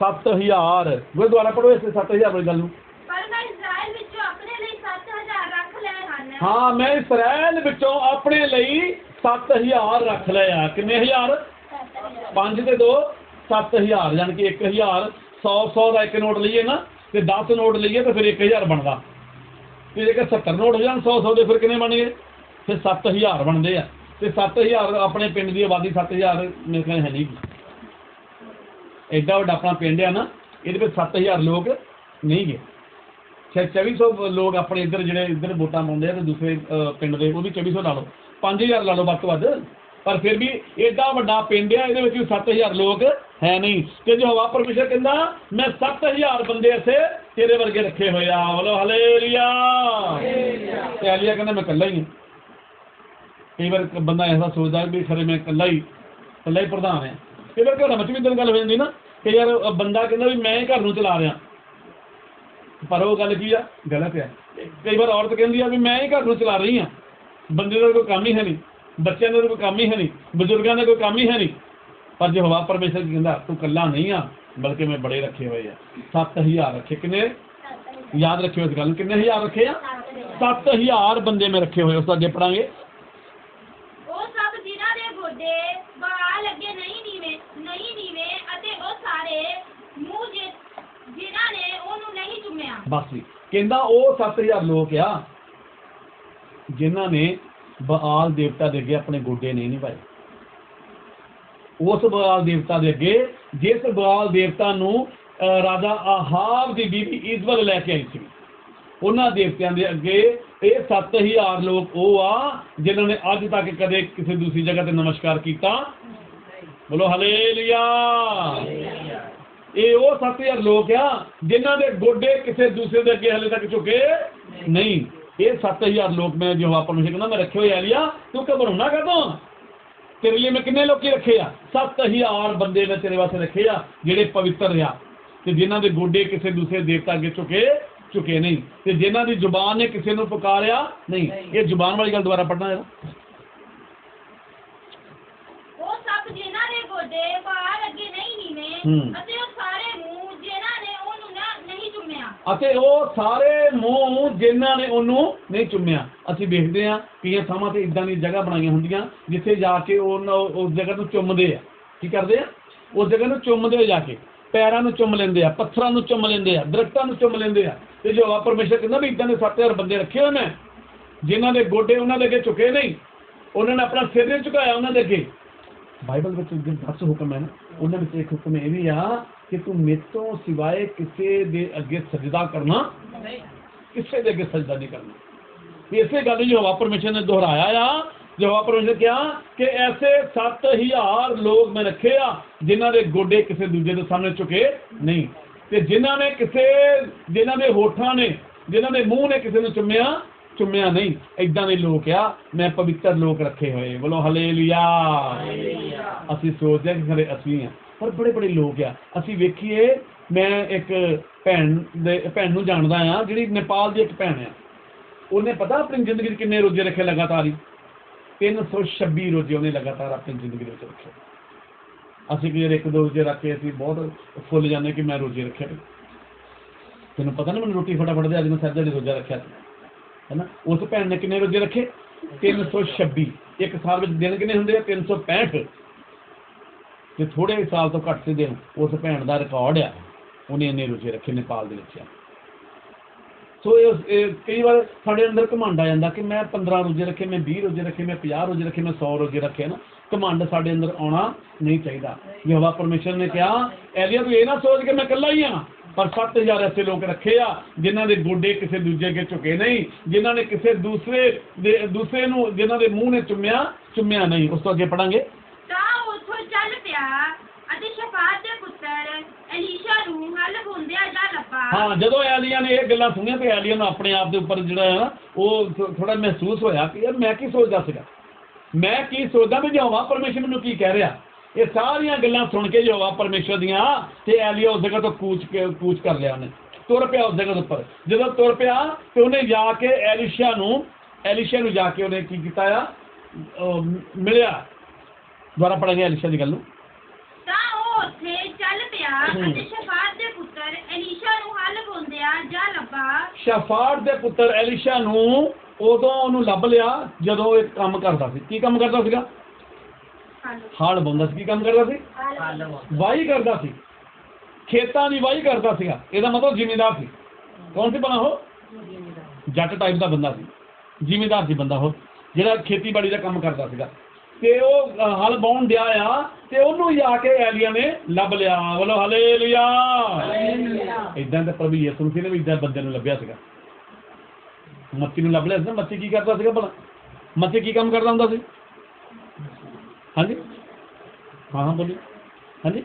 7000 ਗੁਰਦੁਆਰਾ ਪੜੋ ਇਸ 7000 ਵਾਲੀ ਗੱਲ ਨੂੰ। ਪਰ ਮੈਂ ਇਸਰਾਇਲ ਵਿੱਚੋਂ ਆਪਣੇ ਲਈ 7000 ਰੱਖ ਲਏ ਹਨ। ਹਾਂ ਮੈਂ ਇਸਰਾਇਲ ਵਿੱਚੋਂ ਆਪਣੇ ਲਈ 7000 ਰੱਖ ਲਏ ਆ। ਕਿੰਨੇ ਹਜ਼ਾਰ? 5 ਤੇ 2 7000 ਯਾਨੀ ਕਿ 1000 100 100 ਦਾ ਇੱਕ ਨੋਟ ਲਈਏ ਨਾ, ਤੇ 10 ਨੋਟ ਲਈਏ ਤਾਂ ਫਿਰ 1000 ਬਣਦਾ। ਤੇ ਜੇਕਰ 70 ਨੋਟ ਹੋ ਜਾਣ 100 100 ਦੇ ਫਿਰ ਕਿੰਨੇ ਬਣ ਗਏ? ਫਿਰ 7000 ਬਣਦੇ ਆ। ਤੇ 7000 ਆਪਣੇ ਪਿੰਡ ਦੀ ਆਬਾਦੀ 7000 ਮੇਰੇ ਖਿਆਲ ਹੈ ਨਹੀਂ। ਐਡਾ ਵੱਡਾ ਆਪਣਾ ਪਿੰਡ ਆ ਨਾ, ਇਹਦੇ ਵਿੱਚ 7000 ਲੋਕ ਨਹੀਂ ਗਏ। ਸ਼ਾਇਦ 2400 ਲੋਕ ਆਪਣੇ ਇੱਧਰ ਜਿਹੜੇ ਇੱਧਰ ਵੋਟਾਂ ਪਾਉਂਦੇ ਆ ਤੇ ਦੂਸਰੇ ਪਿੰਡ ਦੇ, ਉਹ ਵੀ 2400 ਲਾ ਲਓ। 5000 ਲਾ ਲਓ ਵੱਧ ਤੋਂ ਵੱਧ। ਪਰ ਫਿਰ ਵੀ ਐਡਾ ਵੱਡਾ ਪਿੰਡ ਆ, ਇਹਦੇ ਵਿੱਚ ਵੀ 7000 ਲੋਕ ਹੈ ਨਹੀਂ। ਤੇ ਜੋ ਹਵਾ ਪਰਮੇਸ਼ਰ ਕਹਿੰਦਾ, ਮੈਂ 7000 ਬੰਦੇ ਇੱਥੇ ਤੇਰੇ ਵਰਗੇ ਰੱਖੇ ਹੋਏ ਆ। ਬੋਲੋ ਹਲੇਲੂਇਆ। ਤੇ ਆਲੀਆ ਕਹਿੰਦਾ, ਮੈਂ ਇਕੱਲਾ ਹੀ ਹਾਂ। ਕਈ ਵਾਰ ਬੰਦਾ ਐਸਾ ਸੋਚਦਾ ਵੀ ਖਰੇ ਮੈਂ ਇਕੱਲਾ ਹੀ ਇਕੱਲਾ ਹੀ ਪ੍ਰਧਾਨ ਹੈ। ਕਈ ਵਾਰ ਘਰਾਂ ਵਿੱਚ ਵੀ ਇਦਾਂ ਗੱਲ ਹੋ ਜਾਂਦੀ ਨਾ ਕਿ ਯਾਰ ਬੰਦਾ ਕਹਿੰਦਾ ਵੀ ਮੈਂ ਹੀ ਘਰ ਨੂੰ ਚਲਾ ਰਿਹਾ। ਪਰ ਉਹ ਗੱਲ ਕੀ ਆ? ਗਲਤ ਹੈ ਕਈ ਵਾਰ ਔਰਤ ਕਹਿੰਦੀ ਆ ਵੀ ਮੈਂ ਹੀ ਘਰ ਨੂੰ ਚਲਾ ਰਹੀ ਹਾਂ। ਬੰਦੇ ਦਾ ਕੋਈ ਕੰਮ ਹੀ ਹੈ ਨਹੀਂ। ਬੱਚਿਆਂ ਦਾ ਕੋਈ ਕੰਮ ਹੀ ਹੈ ਨਹੀਂ ਬਜ਼ੁਰਗਾਂ ਦਾ ਕੋਈ ਕੰਮ ਹੀ ਹੈ ਨਹੀਂ। ਪਰ ਜੇ ਹਵਾ ਪਰਮੇਸ਼ਰ ਕਹਿੰਦਾ ਤੂੰ ਇਕੱਲਾ ਨਹੀਂ ਆ ਬਲਕਿ ਮੈਂ ਬੜੇ ਰੱਖੇ ਹੋਏ ਆ। 7000 ਰੱਖੇ ਕਿੰਨੇ? ਯਾਦ ਰੱਖਿਓ ਇਸ ਗੱਲ ਨੂੰ ਕਿੰਨੇ ਹਜ਼ਾਰ ਰੱਖੇ ਆ? 7000 ਬੰਦੇ ਮੈਂ ਰੱਖੇ ਹੋਏ ਉਸ ਤੋਂ ਅੱਗੇ ਪੜਾਂਗੇ। ਉਹ ਸਭ ਜਿਨ੍ਹਾਂ ਦੇ ਗੋਡੇ ਬਾਲ ਲੱਗੇ ਨਹੀਂ ਨੀਵੇਂ ਨਹੀਂ ਨੀਵੇਂ ਅਤੇ ਉਹ ਸਾਰੇ ਮੂੰਹ ਜਿ- ਜਿਨ੍ਹਾਂ ਨੇ ਉਹਨੂੰ ਨਹੀਂ ਚੁੰਮਿਆ। ਬਸ ਵੀ ਕਹਿੰਦਾ ਉਹ 7000 ਲੋਕ ਆ ਜਿਨ੍ਹਾਂ ਨੇ ਬਾਲ ਦੇਵਤਾ ਦੇ ਅੱਗੇ ਆਪਣੇ ਗੋਡੇ ਨਹੀਂ ਨਿਭਾਏ। ਉਸ ਬਾਲ ਦੇਵਤਾ ਦੇ ਅੱਗੇ, ਜਿਸ ਬਾਲ ਦੇਵਤਾ ਨੂੰ ਰਾਜਾ ਆਹਾਬ ਦੀ ਬੀਬੀ ਇਜ਼ਬਲ ਲੈ ਕੇ ਆਈ ਸੀ। ਉਹਨਾਂ ਦੇਵਤਿਆਂ ਦੇ ਅੱਗੇ ਇਹ 7000 ਲੋਕ ਉਹ ਆ, ਜਿਨ੍ਹਾਂ ਨੇ ਅੱਜ ਤੱਕ ਕਦੇ ਕਿਸੇ ਦੂਸਰੀ ਜਗ੍ਹਾ ਤੇ ਨਮਸਕਾਰ ਕੀਤਾ। ਬੋਲੋ ਹਲੇਲੂਇਆ। ਇਹ ਉਹ 7000 ਲੋਕ ਆ, ਜਿਨ੍ਹਾਂ ਦੇ ਗੋਡੇ ਕਿਸੇ ਦੂਸਰੇ ਦੇ ਅੱਗੇ ਹਲੇ ਤੱਕ ਝੁਕੇ ਨਹੀਂ। ਇਹ 7000 ਲੋਕ ਮੈਂ ਜੋ ਪਰਮੇਸ਼ਰ ਕਹਿੰਦਾ ਮੈਂ ਰੱਖੇ ਹੋਏ ਆ ਲਿਆ ਤੂੰ ਘਬਰਾਉਣਾ ਕਦੋਂ ਤੇਰੇ ਲਈ ਮੈਂ ਕਿੰਨੇ ਲੋਕੀ ਰੱਖੇ ਆ? 7000 ਬੰਦੇ ਮੈਂ ਤੇਰੇ ਵਾਸਤੇ ਰੱਖੇ ਆ ਜਿਹੜੇ ਪਵਿੱਤਰ ਆ। ਤੇ ਜਿਨ੍ਹਾਂ ਦੇ ਗੋਡੇ ਕਿਸੇ ਦੂਸਰੇ ਦੇਵਤਾ ਅੱਗੇ ਝੁਕੇ ਝੁਕੇ ਨਹੀਂ। ਤੇ ਜਿਨ੍ਹਾਂ ਦੀ ਜ਼ੁਬਾਨ ਨੇ ਕਿਸੇ ਨੂੰ ਪੁਕਾਰਿਆ ਨਹੀਂ। ਇਹ ਜ਼ੁਬਾਨ ਵਾਲੀ ਗੱਲ ਦੁਬਾਰਾ ਪੜਨਾ ਹੈ। ਉਹ ਸਭ ਜਿਨ੍ਹਾਂ ਦੇ ਗੋਡੇ ਬਾਲ ਅੱਗੇ ਨਹੀਂ ਨੀਵੇਂ। ਅਤੇ ਉਹ ਅਤੇ ਉਹ ਸਾਰੇ ਮੂੰਹ ਜਿਨ੍ਹਾਂ ਨੇ ਉਹਨੂੰ ਨਹੀਂ ਚੁੰਮਿਆ। ਅਸੀਂ ਵੇਖਦੇ ਹਾਂ ਕਈਆਂ ਥਾਵਾਂ ਤੇ ਇਦਾਂ ਦੀ ਜਗ੍ਹਾ ਬਣਾਈਆਂ ਹੁੰਦੀਆਂ, ਜਿੱਥੇ ਜਾ ਕੇ ਉਹ ਉਸ ਜਗ੍ਹਾ ਨੂੰ ਚੁੰਮਦੇ ਆ। ਕੀ ਕਰਦੇ ਆ? ਉਸ ਜਗ੍ਹਾ ਨੂੰ ਚੁੰਮਦੇ ਜਾ ਕੇ। ਪੈਰਾਂ ਨੂੰ ਚੁੰਮ ਲੈਂਦੇ ਆ, ਪੱਥਰਾਂ ਨੂੰ ਚੁੰਮ ਲੈਂਦੇ ਆ, ਦਰਖਤਾਂ ਨੂੰ ਚੁੰਮ ਲੈਂਦੇ ਆ। ਤੇ ਜੋ ਆ ਪਰਮੇਸ਼ਰ ਕਹਿੰਦਾ ਵੀ ਇਦਾਂ ਦੇ 7000 ਬੰਦੇ ਰੱਖੇ ਹੋਏ ਨੇ ਜਿਨ੍ਹਾਂ ਦੇ ਗੋਡੇ ਉਹਨਾਂ ਦੇ ਅੱਗੇ ਝੁਕੇ ਨਹੀਂ, ਉਹਨਾਂ ਨੇ ਆਪਣਾ ਸਿਰ ਨਹੀਂ ਝੁਕਾਇਆ ਉਹਨਾਂ ਦੇ ਅੱਗੇ। ਬਾਈਬਲ ਵਿੱਚ ਦਸ ਹੁਕਮ ਹੈ ਨਾ, ਉਹਨਾਂ ਵਿੱਚ ਇੱਕ ਹੁਕਮ ਇਹ ਵੀ ਆ ਕਿ ਤੂੰ ਮੇਰੇ ਤੋਂ ਸਿਵਾਏ ਕਿਸੇ ਦੇ ਅੱਗੇ ਸਜਦਾ ਕਰਨਾ ਕਿਸੇ ਦੇ ਅੱਗੇ ਸਜਦਾ ਨਹੀਂ ਕਰਨਾ ਵੀ ਇਸੇ ਗੱਲ ਨੂੰ ਹਵਾ ਪਰਮੇਸ਼ਰ ਨੇ ਦੁਹਰਾਇਆ ਆ ਜੋ ਹਵਾ ਪਰਮੇਸ਼ਰ ਕਿਹਾ ਕਿ ਐਸੇ 7000 ਲੋਕ ਮੈਂ ਰੱਖੇ ਆ ਜਿਨ੍ਹਾਂ ਦੇ ਗੋਡੇ ਕਿਸੇ ਦੂਜੇ ਦੇ ਸਾਹਮਣੇ ਝੁਕੇ ਨਹੀਂ ਤੇ ਜਿਨ੍ਹਾਂ ਨੇ ਕਿਸੇ ਜਿਨ੍ਹਾਂ ਦੇ ਹੋਠਾਂ ਨੇ ਜਿਨ੍ਹਾਂ ਦੇ ਮੂੰਹ ਨੇ ਕਿਸੇ ਨੂੰ ਚੁੰਮਿਆ ਚੁੰਮਿਆ ਨਹੀਂ ਇਦਾਂ ਦੇ ਲੋਕ ਆ ਮੈਂ ਪਵਿੱਤਰ ਲੋਕ ਰੱਖੇ ਹੋਏ ਬੋਲੋ ਹਲੇਲੂਇਆ ਅਸੀਂ ਸੋਚਦੇ ਹਾਂ ਕਿ ਖਰੇ ਅਸੀਂ ਆ ਪਰ ਬੜੇ ਬੜੇ ਲੋਕ ਆ। ਅਸੀਂ ਵੇਖੀਏ, ਮੈਂ ਇੱਕ ਭੈਣ ਦੇ, ਭੈਣ ਨੂੰ ਜਾਣਦਾ ਆ, ਜਿਹੜੀ ਨੇਪਾਲ ਦੀ ਇੱਕ ਭੈਣ ਆ। ਉਹਨੇ ਪਤਾ ਆਪਣੀ ਜ਼ਿੰਦਗੀ 'ਚ ਕਿੰਨੇ ਰੋਜ਼ੇ ਰੱਖੇ ਲਗਾਤਾਰ ਹੀ? 326 ਰੋਜ਼ੇ ਉਹਨੇ ਲਗਾਤਾਰ ਆਪਣੀ ਜ਼ਿੰਦਗੀ ਦੇ ਵਿੱਚ ਰੱਖੇ। ਅਸੀਂ ਕਿ ਇੱਕ ਦੋ ਰੋਜ਼ੇ ਰੱਖ ਕੇ ਅਸੀਂ ਬਹੁਤ ਫੁੱਲ ਜਾਂਦੇ ਕਿ ਮੈਂ ਰੋਜ਼ੇ ਰੱਖੇ ਤੈਨੂੰ ਪਤਾ ਨਾ ਮੈਨੂੰ ਰੋਟੀ ਫਟਾਫਟ ਦੇ, ਅੱਜ ਮੈਂ ਸਰਦੇ ਰੋਜ਼ਾ ਰੱਖਿਆ ਸੀ। ਹੈਨਾ? ਉਸ ਭੈਣ ਨੇ ਕਿੰਨੇ ਰੋਜ਼ੇ ਰੱਖੇ? 326 ਇੱਕ ਸਾਲ ਵਿੱਚ ਦਿਨ ਕਿੰਨੇ ਹੁੰਦੇ ਆ? 365 ਤੇ ਥੋੜੇ ਸਾਲ ਤੋਂ ਘੱਟ ਸੀ ਦਿਨ ਉਸ ਭੈਣ ਦਾ ਰਿਕਾਰਡ ਆ। ਉਹਨੇ ਇੰਨੇ ਰੋਜ਼ੇ ਰੱਖੇ ਨੇਪਾਲ ਦੇ ਵਿੱਚ ਆ। ਸੋ ਇਹ ਕਈ ਵਾਰ ਸਾਡੇ ਅੰਦਰ ਘਮੰਡ ਆ ਜਾਂਦਾ ਕਿ ਮੈਂ 15 ਰੋਜ਼ੇ ਰੱਖੇ, ਮੈਂ 20 ਰੋਜ਼ੇ ਰੱਖੇ, ਮੈਂ 50 ਰੋਜ਼ੇ ਰੱਖੇ, ਮੈਂ 100 ਰੋਜ਼ੇ ਰੱਖੇ ਨਾ? ਘਮੰਡ ਸਾਡੇ ਅੰਦਰ ਆਉਣਾ ਨਹੀਂ ਚਾਹੀਦਾ। ਯਹੋਵਾ ਪਰਮੇਸ਼ਰ ਨੇ ਕਿਹਾ, ਐਲੀਆ, ਤੂੰ ਇਹ ਨਾ ਸੋਚ ਕਿ ਮੈਂ ਇਕੱਲਾ ਹੀ ਆ, ਪਰ 7000 ਐਸੇ ਲੋਕ ਰੱਖੇ ਆ, ਜਿਨ੍ਹਾਂ ਦੇ ਗੋਡੇ ਕਿਸੇ ਦੂਜੇ ਅੱਗੇ ਝੁਕੇ ਨਹੀਂ, ਜਿਨ੍ਹਾਂ ਨੇ ਕਿਸੇ ਦੂਸਰੇ ਦੇ ਦੂਸਰੇ ਨੂੰ ਜਿਨ੍ਹਾਂ ਦੇ ਮੂੰਹ ਨੇ ਚੁੰਮਿਆ ਚੁੰਮਿਆ ਨਹੀਂ। ਉਸ ਤੋਂ ਅੱਗੇ ਪੜਾਂਗੇ ਚੱਲ ਅਤੇ ਸ਼ਫਾਤ ਦੇ ਪੁੱਤਰ ਐਲੀਸ਼ਾ ਨੂੰ ਹਲ ਹੁੰਦਿਆ ਜਾ ਲੱਭਾ। ਹਾਂ, ਜਦੋਂ ਐਲੀਆ ਨੇ ਇਹ ਗੱਲਾਂ ਸੁਣੀਆਂ ਤੇ ਐਲੀਆ ਨੂੰ ਆਪਣੇ ਆਪ ਦੇ ਉੱਪਰ ਜਿਹੜਾ ਹੈ ਨਾ, ਉਹ ਥੋੜਾ ਮਹਿਸੂਸ ਹੋਇਆ ਕਿ ਯਾਰ ਮੈਂ ਕੀ ਸੋਚਦਾ ਸੀਗਾ? ਮੈਂ ਕੀ ਸੋਚਦਾ ਵੀ ਯਹੋਵਾ ਪਰਮੇਸ਼ਰ ਮੈਨੂੰ ਕੀ ਕਹਿ ਰਿਹਾ? ਇਹ ਸਾਰੀਆਂ ਗੱਲਾਂ ਸੁਣ ਕੇ ਯਹੋਵਾ ਪਰਮੇਸ਼ਰ ਦੀਆਂ ਤੇ ਐਲੀਆ ਉਸ ਜਗ੍ਹਾ ਤੋਂ ਕੂਚ ਕੇ ਕੂਚ ਕਰ ਲਿਆ ਉਹਨੇ। ਤੁਰ ਪਿਆ ਉਸ ਜਗ੍ਹਾ ਦੇ ਉੱਪਰ। ਜਦੋਂ ਤੁਰ ਪਿਆ ਤੇ ਉਹਨੇ ਜਾ ਕੇ ਐਲੀਸ਼ਾ ਨੂੰ ਐਲੀਸ਼ਾ ਨੂੰ ਜਾ ਕੇ ਉਹਨੇ ਕੀ ਕੀਤਾ ਆ? ਮਿਲਿਆ। ਦੁਬਾਰਾ ਪੜਾਂਗੇ ਐਲੀਸ਼ਾ ਦੀ ਗੱਲ ਨੂੰ। ਤਾਂ ਉਹ ਉੱਥੇ ਚੱਲ ਪਿਆ ਹੂੰ। ਅਤੇ ਸ਼ਫਾਤ ਦੇ ਪੁੱਤਰ ਐਲੀਸ਼ਾ ਨੂੰ ਹਲ ਹੁੰਦਿਆ ਜਾ ਲੱਭਾ। ਸ਼ਫਾਟ ਦੇ ਪੁੱਤਰ ਐਲੀਸ਼ਾ ਨੂੰ ਉਦੋਂ ਉਹਨੂੰ ਲੱਭ ਲਿਆ ਜਦੋਂ ਇਹ ਕੰਮ ਕਰਦਾ ਸੀ। ਕੀ ਕੰਮ ਕਰਦਾ ਸੀਗਾ? ਹਲ ਬੰਦਾ ਸੀ। ਕੀ ਕੰਮ ਕਰਦਾ ਸੀ? ਵਾਹੀ ਕਰਦਾ ਸੀ। ਖੇਤਾਂ ਦੀ ਵਾਹੀ ਕਰਦਾ ਸੀਗਾ। ਇਹਦਾ ਮਤਲਬ ਜ਼ਿਮੀਂਦਾਰ ਸੀ। ਕੌਣ ਸੀ ਬਣਾ ਉਹ? ਜੱਟ ਟਾਈਪ ਦਾ ਬੰਦਾ ਸੀ। ਜ਼ਿਮੀਂਦਾਰ ਸੀ ਬੰਦਾ ਉਹ ਜਿਹੜਾ ਖੇਤੀਬਾੜੀ ਦਾ ਕੰਮ ਕਰਦਾ ਸੀਗਾ। ਤੇ ਉਹ ਹਲ ਬਾਉਣ ਡਿਆ ਆ ਤੇ ਉਹਨੂੰ ਆ ਕੇ ਐਲੀਆ ਨੇ ਲੱਭ ਲਿਆ। ਬੋਲੋ ਹਲੇਲੂਇਆ। ਇਦਾਂ ਦਾ ਪ੍ਰਭੂ ਯਿਸੂ ਮਸੀਹ ਨੇ ਵੀ ਇਦਾਂ ਬੰਦੇ ਨੂੰ ਲੱਭਿਆ ਸੀਗਾ। ਮੱਤੀ ਨੂੰ ਲੱਭ ਲਿਆ ਸੀ ਨਾ ਮੱਤੀ ਕੀ ਕਰਦਾ ਸੀਗਾ ਭਲਾ? ਮੱਤੀ ਕੀ ਕੰਮ ਕਰਦਾ ਹੁੰਦਾ ਸੀ? ਹਾਂਜੀ? ਹਾਂ ਹਾਂ ਬੋਲੀ ਹਾਂਜੀ?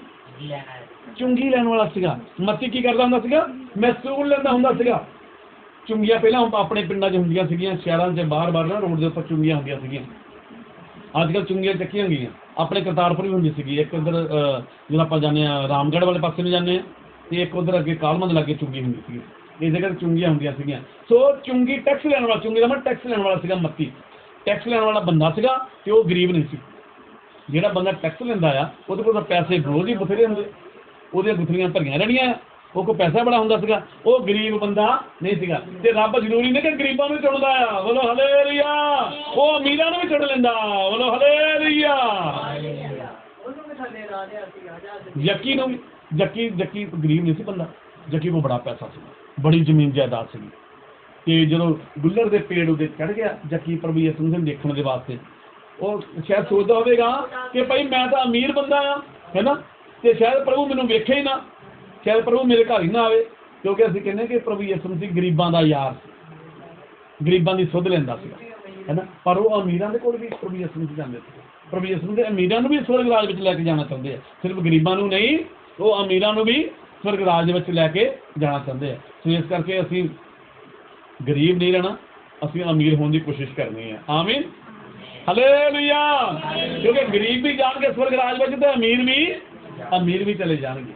ਚੁੰਗੀ ਲੈਣ ਵਾਲਾ ਸੀਗਾ। ਮੱਤੀ ਕੀ ਕਰਦਾ ਹੁੰਦਾ ਸੀਗਾ? ਮਹਿਸੂਲ ਲੈਂਦਾ ਹੁੰਦਾ ਸੀਗਾ। ਚੁੰਗੀਆਂ ਪਹਿਲਾਂ ਆਪਣੇ ਪਿੰਡਾਂ 'ਚ ਹੁੰਦੀਆਂ ਸੀਗੀਆਂ ਸ਼ਹਿਰਾਂ 'ਚ ਬਾਹਰ-ਬਾਹਰ ਨਾ ਰੋਡ ਦੇ ਉੱਪਰ ਚੁੰਗੀਆਂ ਹੁੰਦੀਆਂ ਸੀਗੀਆਂ। ਅੱਜ ਕੱਲ੍ਹ ਚੁੰਗੀਆਂ ਚੱਕੀਆਂ ਗਈਆਂ। ਆਪਣੇ ਕਰਤਾਰਪੁਰ ਵੀ ਹੁੰਦੀ ਸੀਗੀ। ਇੱਕ ਉਧਰ ਜਦੋਂ ਆਪਾਂ ਜਾਂਦੇ ਆ ਰਾਮਗੜ੍ਹ ਵਾਲੇ ਪਾਸੇ ਨੂੰ ਜਾਂਦੇ ਆ ਤੇ ਇੱਕ ਉਧਰ ਅੱਗੇ ਕਾਲਮੰਦ ਲਾਗੇ ਚੁੰਗੀ ਹੁੰਦੀ ਸੀਗੀ। ਇਹ ਜਗ੍ਹਾ ਤੇ ਚੁੰਗੀਆਂ ਹੁੰਦੀਆਂ ਸੀਗੀਆਂ। ਸੋ ਚੁੰਗੀ ਟੈਕਸ ਲੈਣ ਵਾਲਾ, ਚੁੰਗੀ ਦਾ ਮਤਲਬ ਟੈਕਸ ਲੈਣ ਵਾਲਾ ਸੀਗਾ ਮੱਤੀ ਟੈਕਸ ਲੈਣ ਵਾਲਾ ਬੰਦਾ ਸੀਗਾ ਤੇ ਉਹ ਗਰੀਬ ਨਹੀਂ ਸੀ। ਜਿਹੜਾ ਬੰਦਾ ਟੈਕਸ ਲੈਂਦਾ ਆ, ਉਹਦੇ ਕੋਲ ਤਾਂ ਪੈਸੇ ਰੋਜ਼ ਹੀ ਬਥੇਰੇ ਹੁੰਦੇ। ਉਹਦੀਆਂ ਗੁੱਥਲੀਆਂ ਭਰੀਆਂ ਰਹਿਣੀਆਂ ਉਹ ਕੋ ਪੈਸਾ ਬੜਾ ਹੁੰਦਾ ਸੀਗਾ, ਉਹ ਗਰੀਬ ਬੰਦਾ ਨਹੀਂ ਸੀਗਾ। ਤੇ ਰੱਬ ਜ਼ਰੂਰੀ ਨਹੀਂ ਕਿ ਗਰੀਬਾਂ ਨੂੰ ਚੁਣਦਾ ਆ। ਬੋਲੋ ਹਲੇਲੂਇਆ। ਉਹ ਅਮੀਰਾਂ ਨੂੰ ਵੀ ਚੁਣ ਲੈਂਦਾ। ਬੋਲੋ ਹਲੇਲੂਇਆ। ਯਕੀ ਨੂੰ ਵੀ, ਯਕੀ ਗਰੀਬ ਨਹੀਂ ਸੀ ਬੰਦਾ। ਜੱਕੀ ਕੋ ਬੜਾ ਪੈਸਾ ਸੀ। ਬੜੀ ਜ਼ਮੀਨ ਜਾਇਦਾਦ ਸੀ ਤੇ ਜਦੋਂ ਗੁੱਲਰ ਦੇ ਪੇੜ ਉਹਦੇ ਚੜ ਗਿਆ ਜੱਕੀ ਪ੍ਰਭੂ ਯਿਸੂ ਨੂੰ ਦੇਖਣ ਦੇ ਵਾਸਤੇ। ਉਹ ਸ਼ਾਇਦ ਸੋਚਦਾ ਹੋਵੇਗਾ ਕਿ ਭਾਈ ਮੈਂ ਤਾਂ ਅਮੀਰ ਬੰਦਾ ਆ ਹੈਨਾ ਤੇ ਸ਼ਾਇਦ ਪ੍ਰਭੂ ਮੈਨੂੰ ਵੇਖੇ ਹੀ ਨਾ। ਸ਼ਾਇਦ ਪ੍ਰਭੂ ਮੇਰੇ ਘਰ ਹੀ ਨਾ ਆਵੇ, ਕਿਉਂਕਿ ਅਸੀਂ ਕਹਿੰਦੇ ਕਿ ਪ੍ਰਭੂ ਯਿਸੂ ਮਸੀਹ ਗਰੀਬਾਂ ਦਾ ਯਾਰ ਸੀ। ਗਰੀਬਾਂ ਦੀ ਸੁੱਧ ਲੈਂਦਾ ਸੀ ਹੈਨਾ? ਪਰ ਉਹ ਅਮੀਰਾਂ ਦੇ ਕੋਲ ਵੀ ਪ੍ਰਭੂ ਯਿਸੂ ਮਸੀਹ ਜਾਂਦੇ ਸੀ। ਪ੍ਰਭੂ ਯਿਸੂ ਦੇ ਅਮੀਰਾਂ ਨੂੰ ਵੀ ਸਵਰਗ ਰਾਜ ਵਿੱਚ ਲੈ ਕੇ ਜਾਣਾ ਚਾਹੁੰਦੇ ਆ। ਸਿਰਫ ਗਰੀਬਾਂ ਨੂੰ ਨਹੀਂ, ਉਹ ਅਮੀਰਾਂ ਨੂੰ ਵੀ ਸਵਰਗ ਰਾਜ ਵਿੱਚ ਲੈ ਕੇ ਜਾਣਾ ਚਾਹੁੰਦੇ ਆ। ਸੋ ਇਸ ਕਰਕੇ ਅਸੀਂ ਗਰੀਬ ਨਹੀਂ ਰਹਿਣਾ, ਅਸੀਂ ਅਮੀਰ ਹੋਣ ਦੀ ਕੋਸ਼ਿਸ਼ ਕਰਨੀ ਹੈ ਆਮੀਨ। ਹਾਲੇਲੂਇਆ। ਕਿਉਂਕਿ ਗਰੀਬ ਵੀ ਜਾਣਗੇ ਸਵਰਗ ਰਾਜ ਵਿੱਚ ਤੇ ਅਮੀਰ ਵੀ ਅਮੀਰ ਵੀ ਚਲੇ ਜਾਣਗੇ।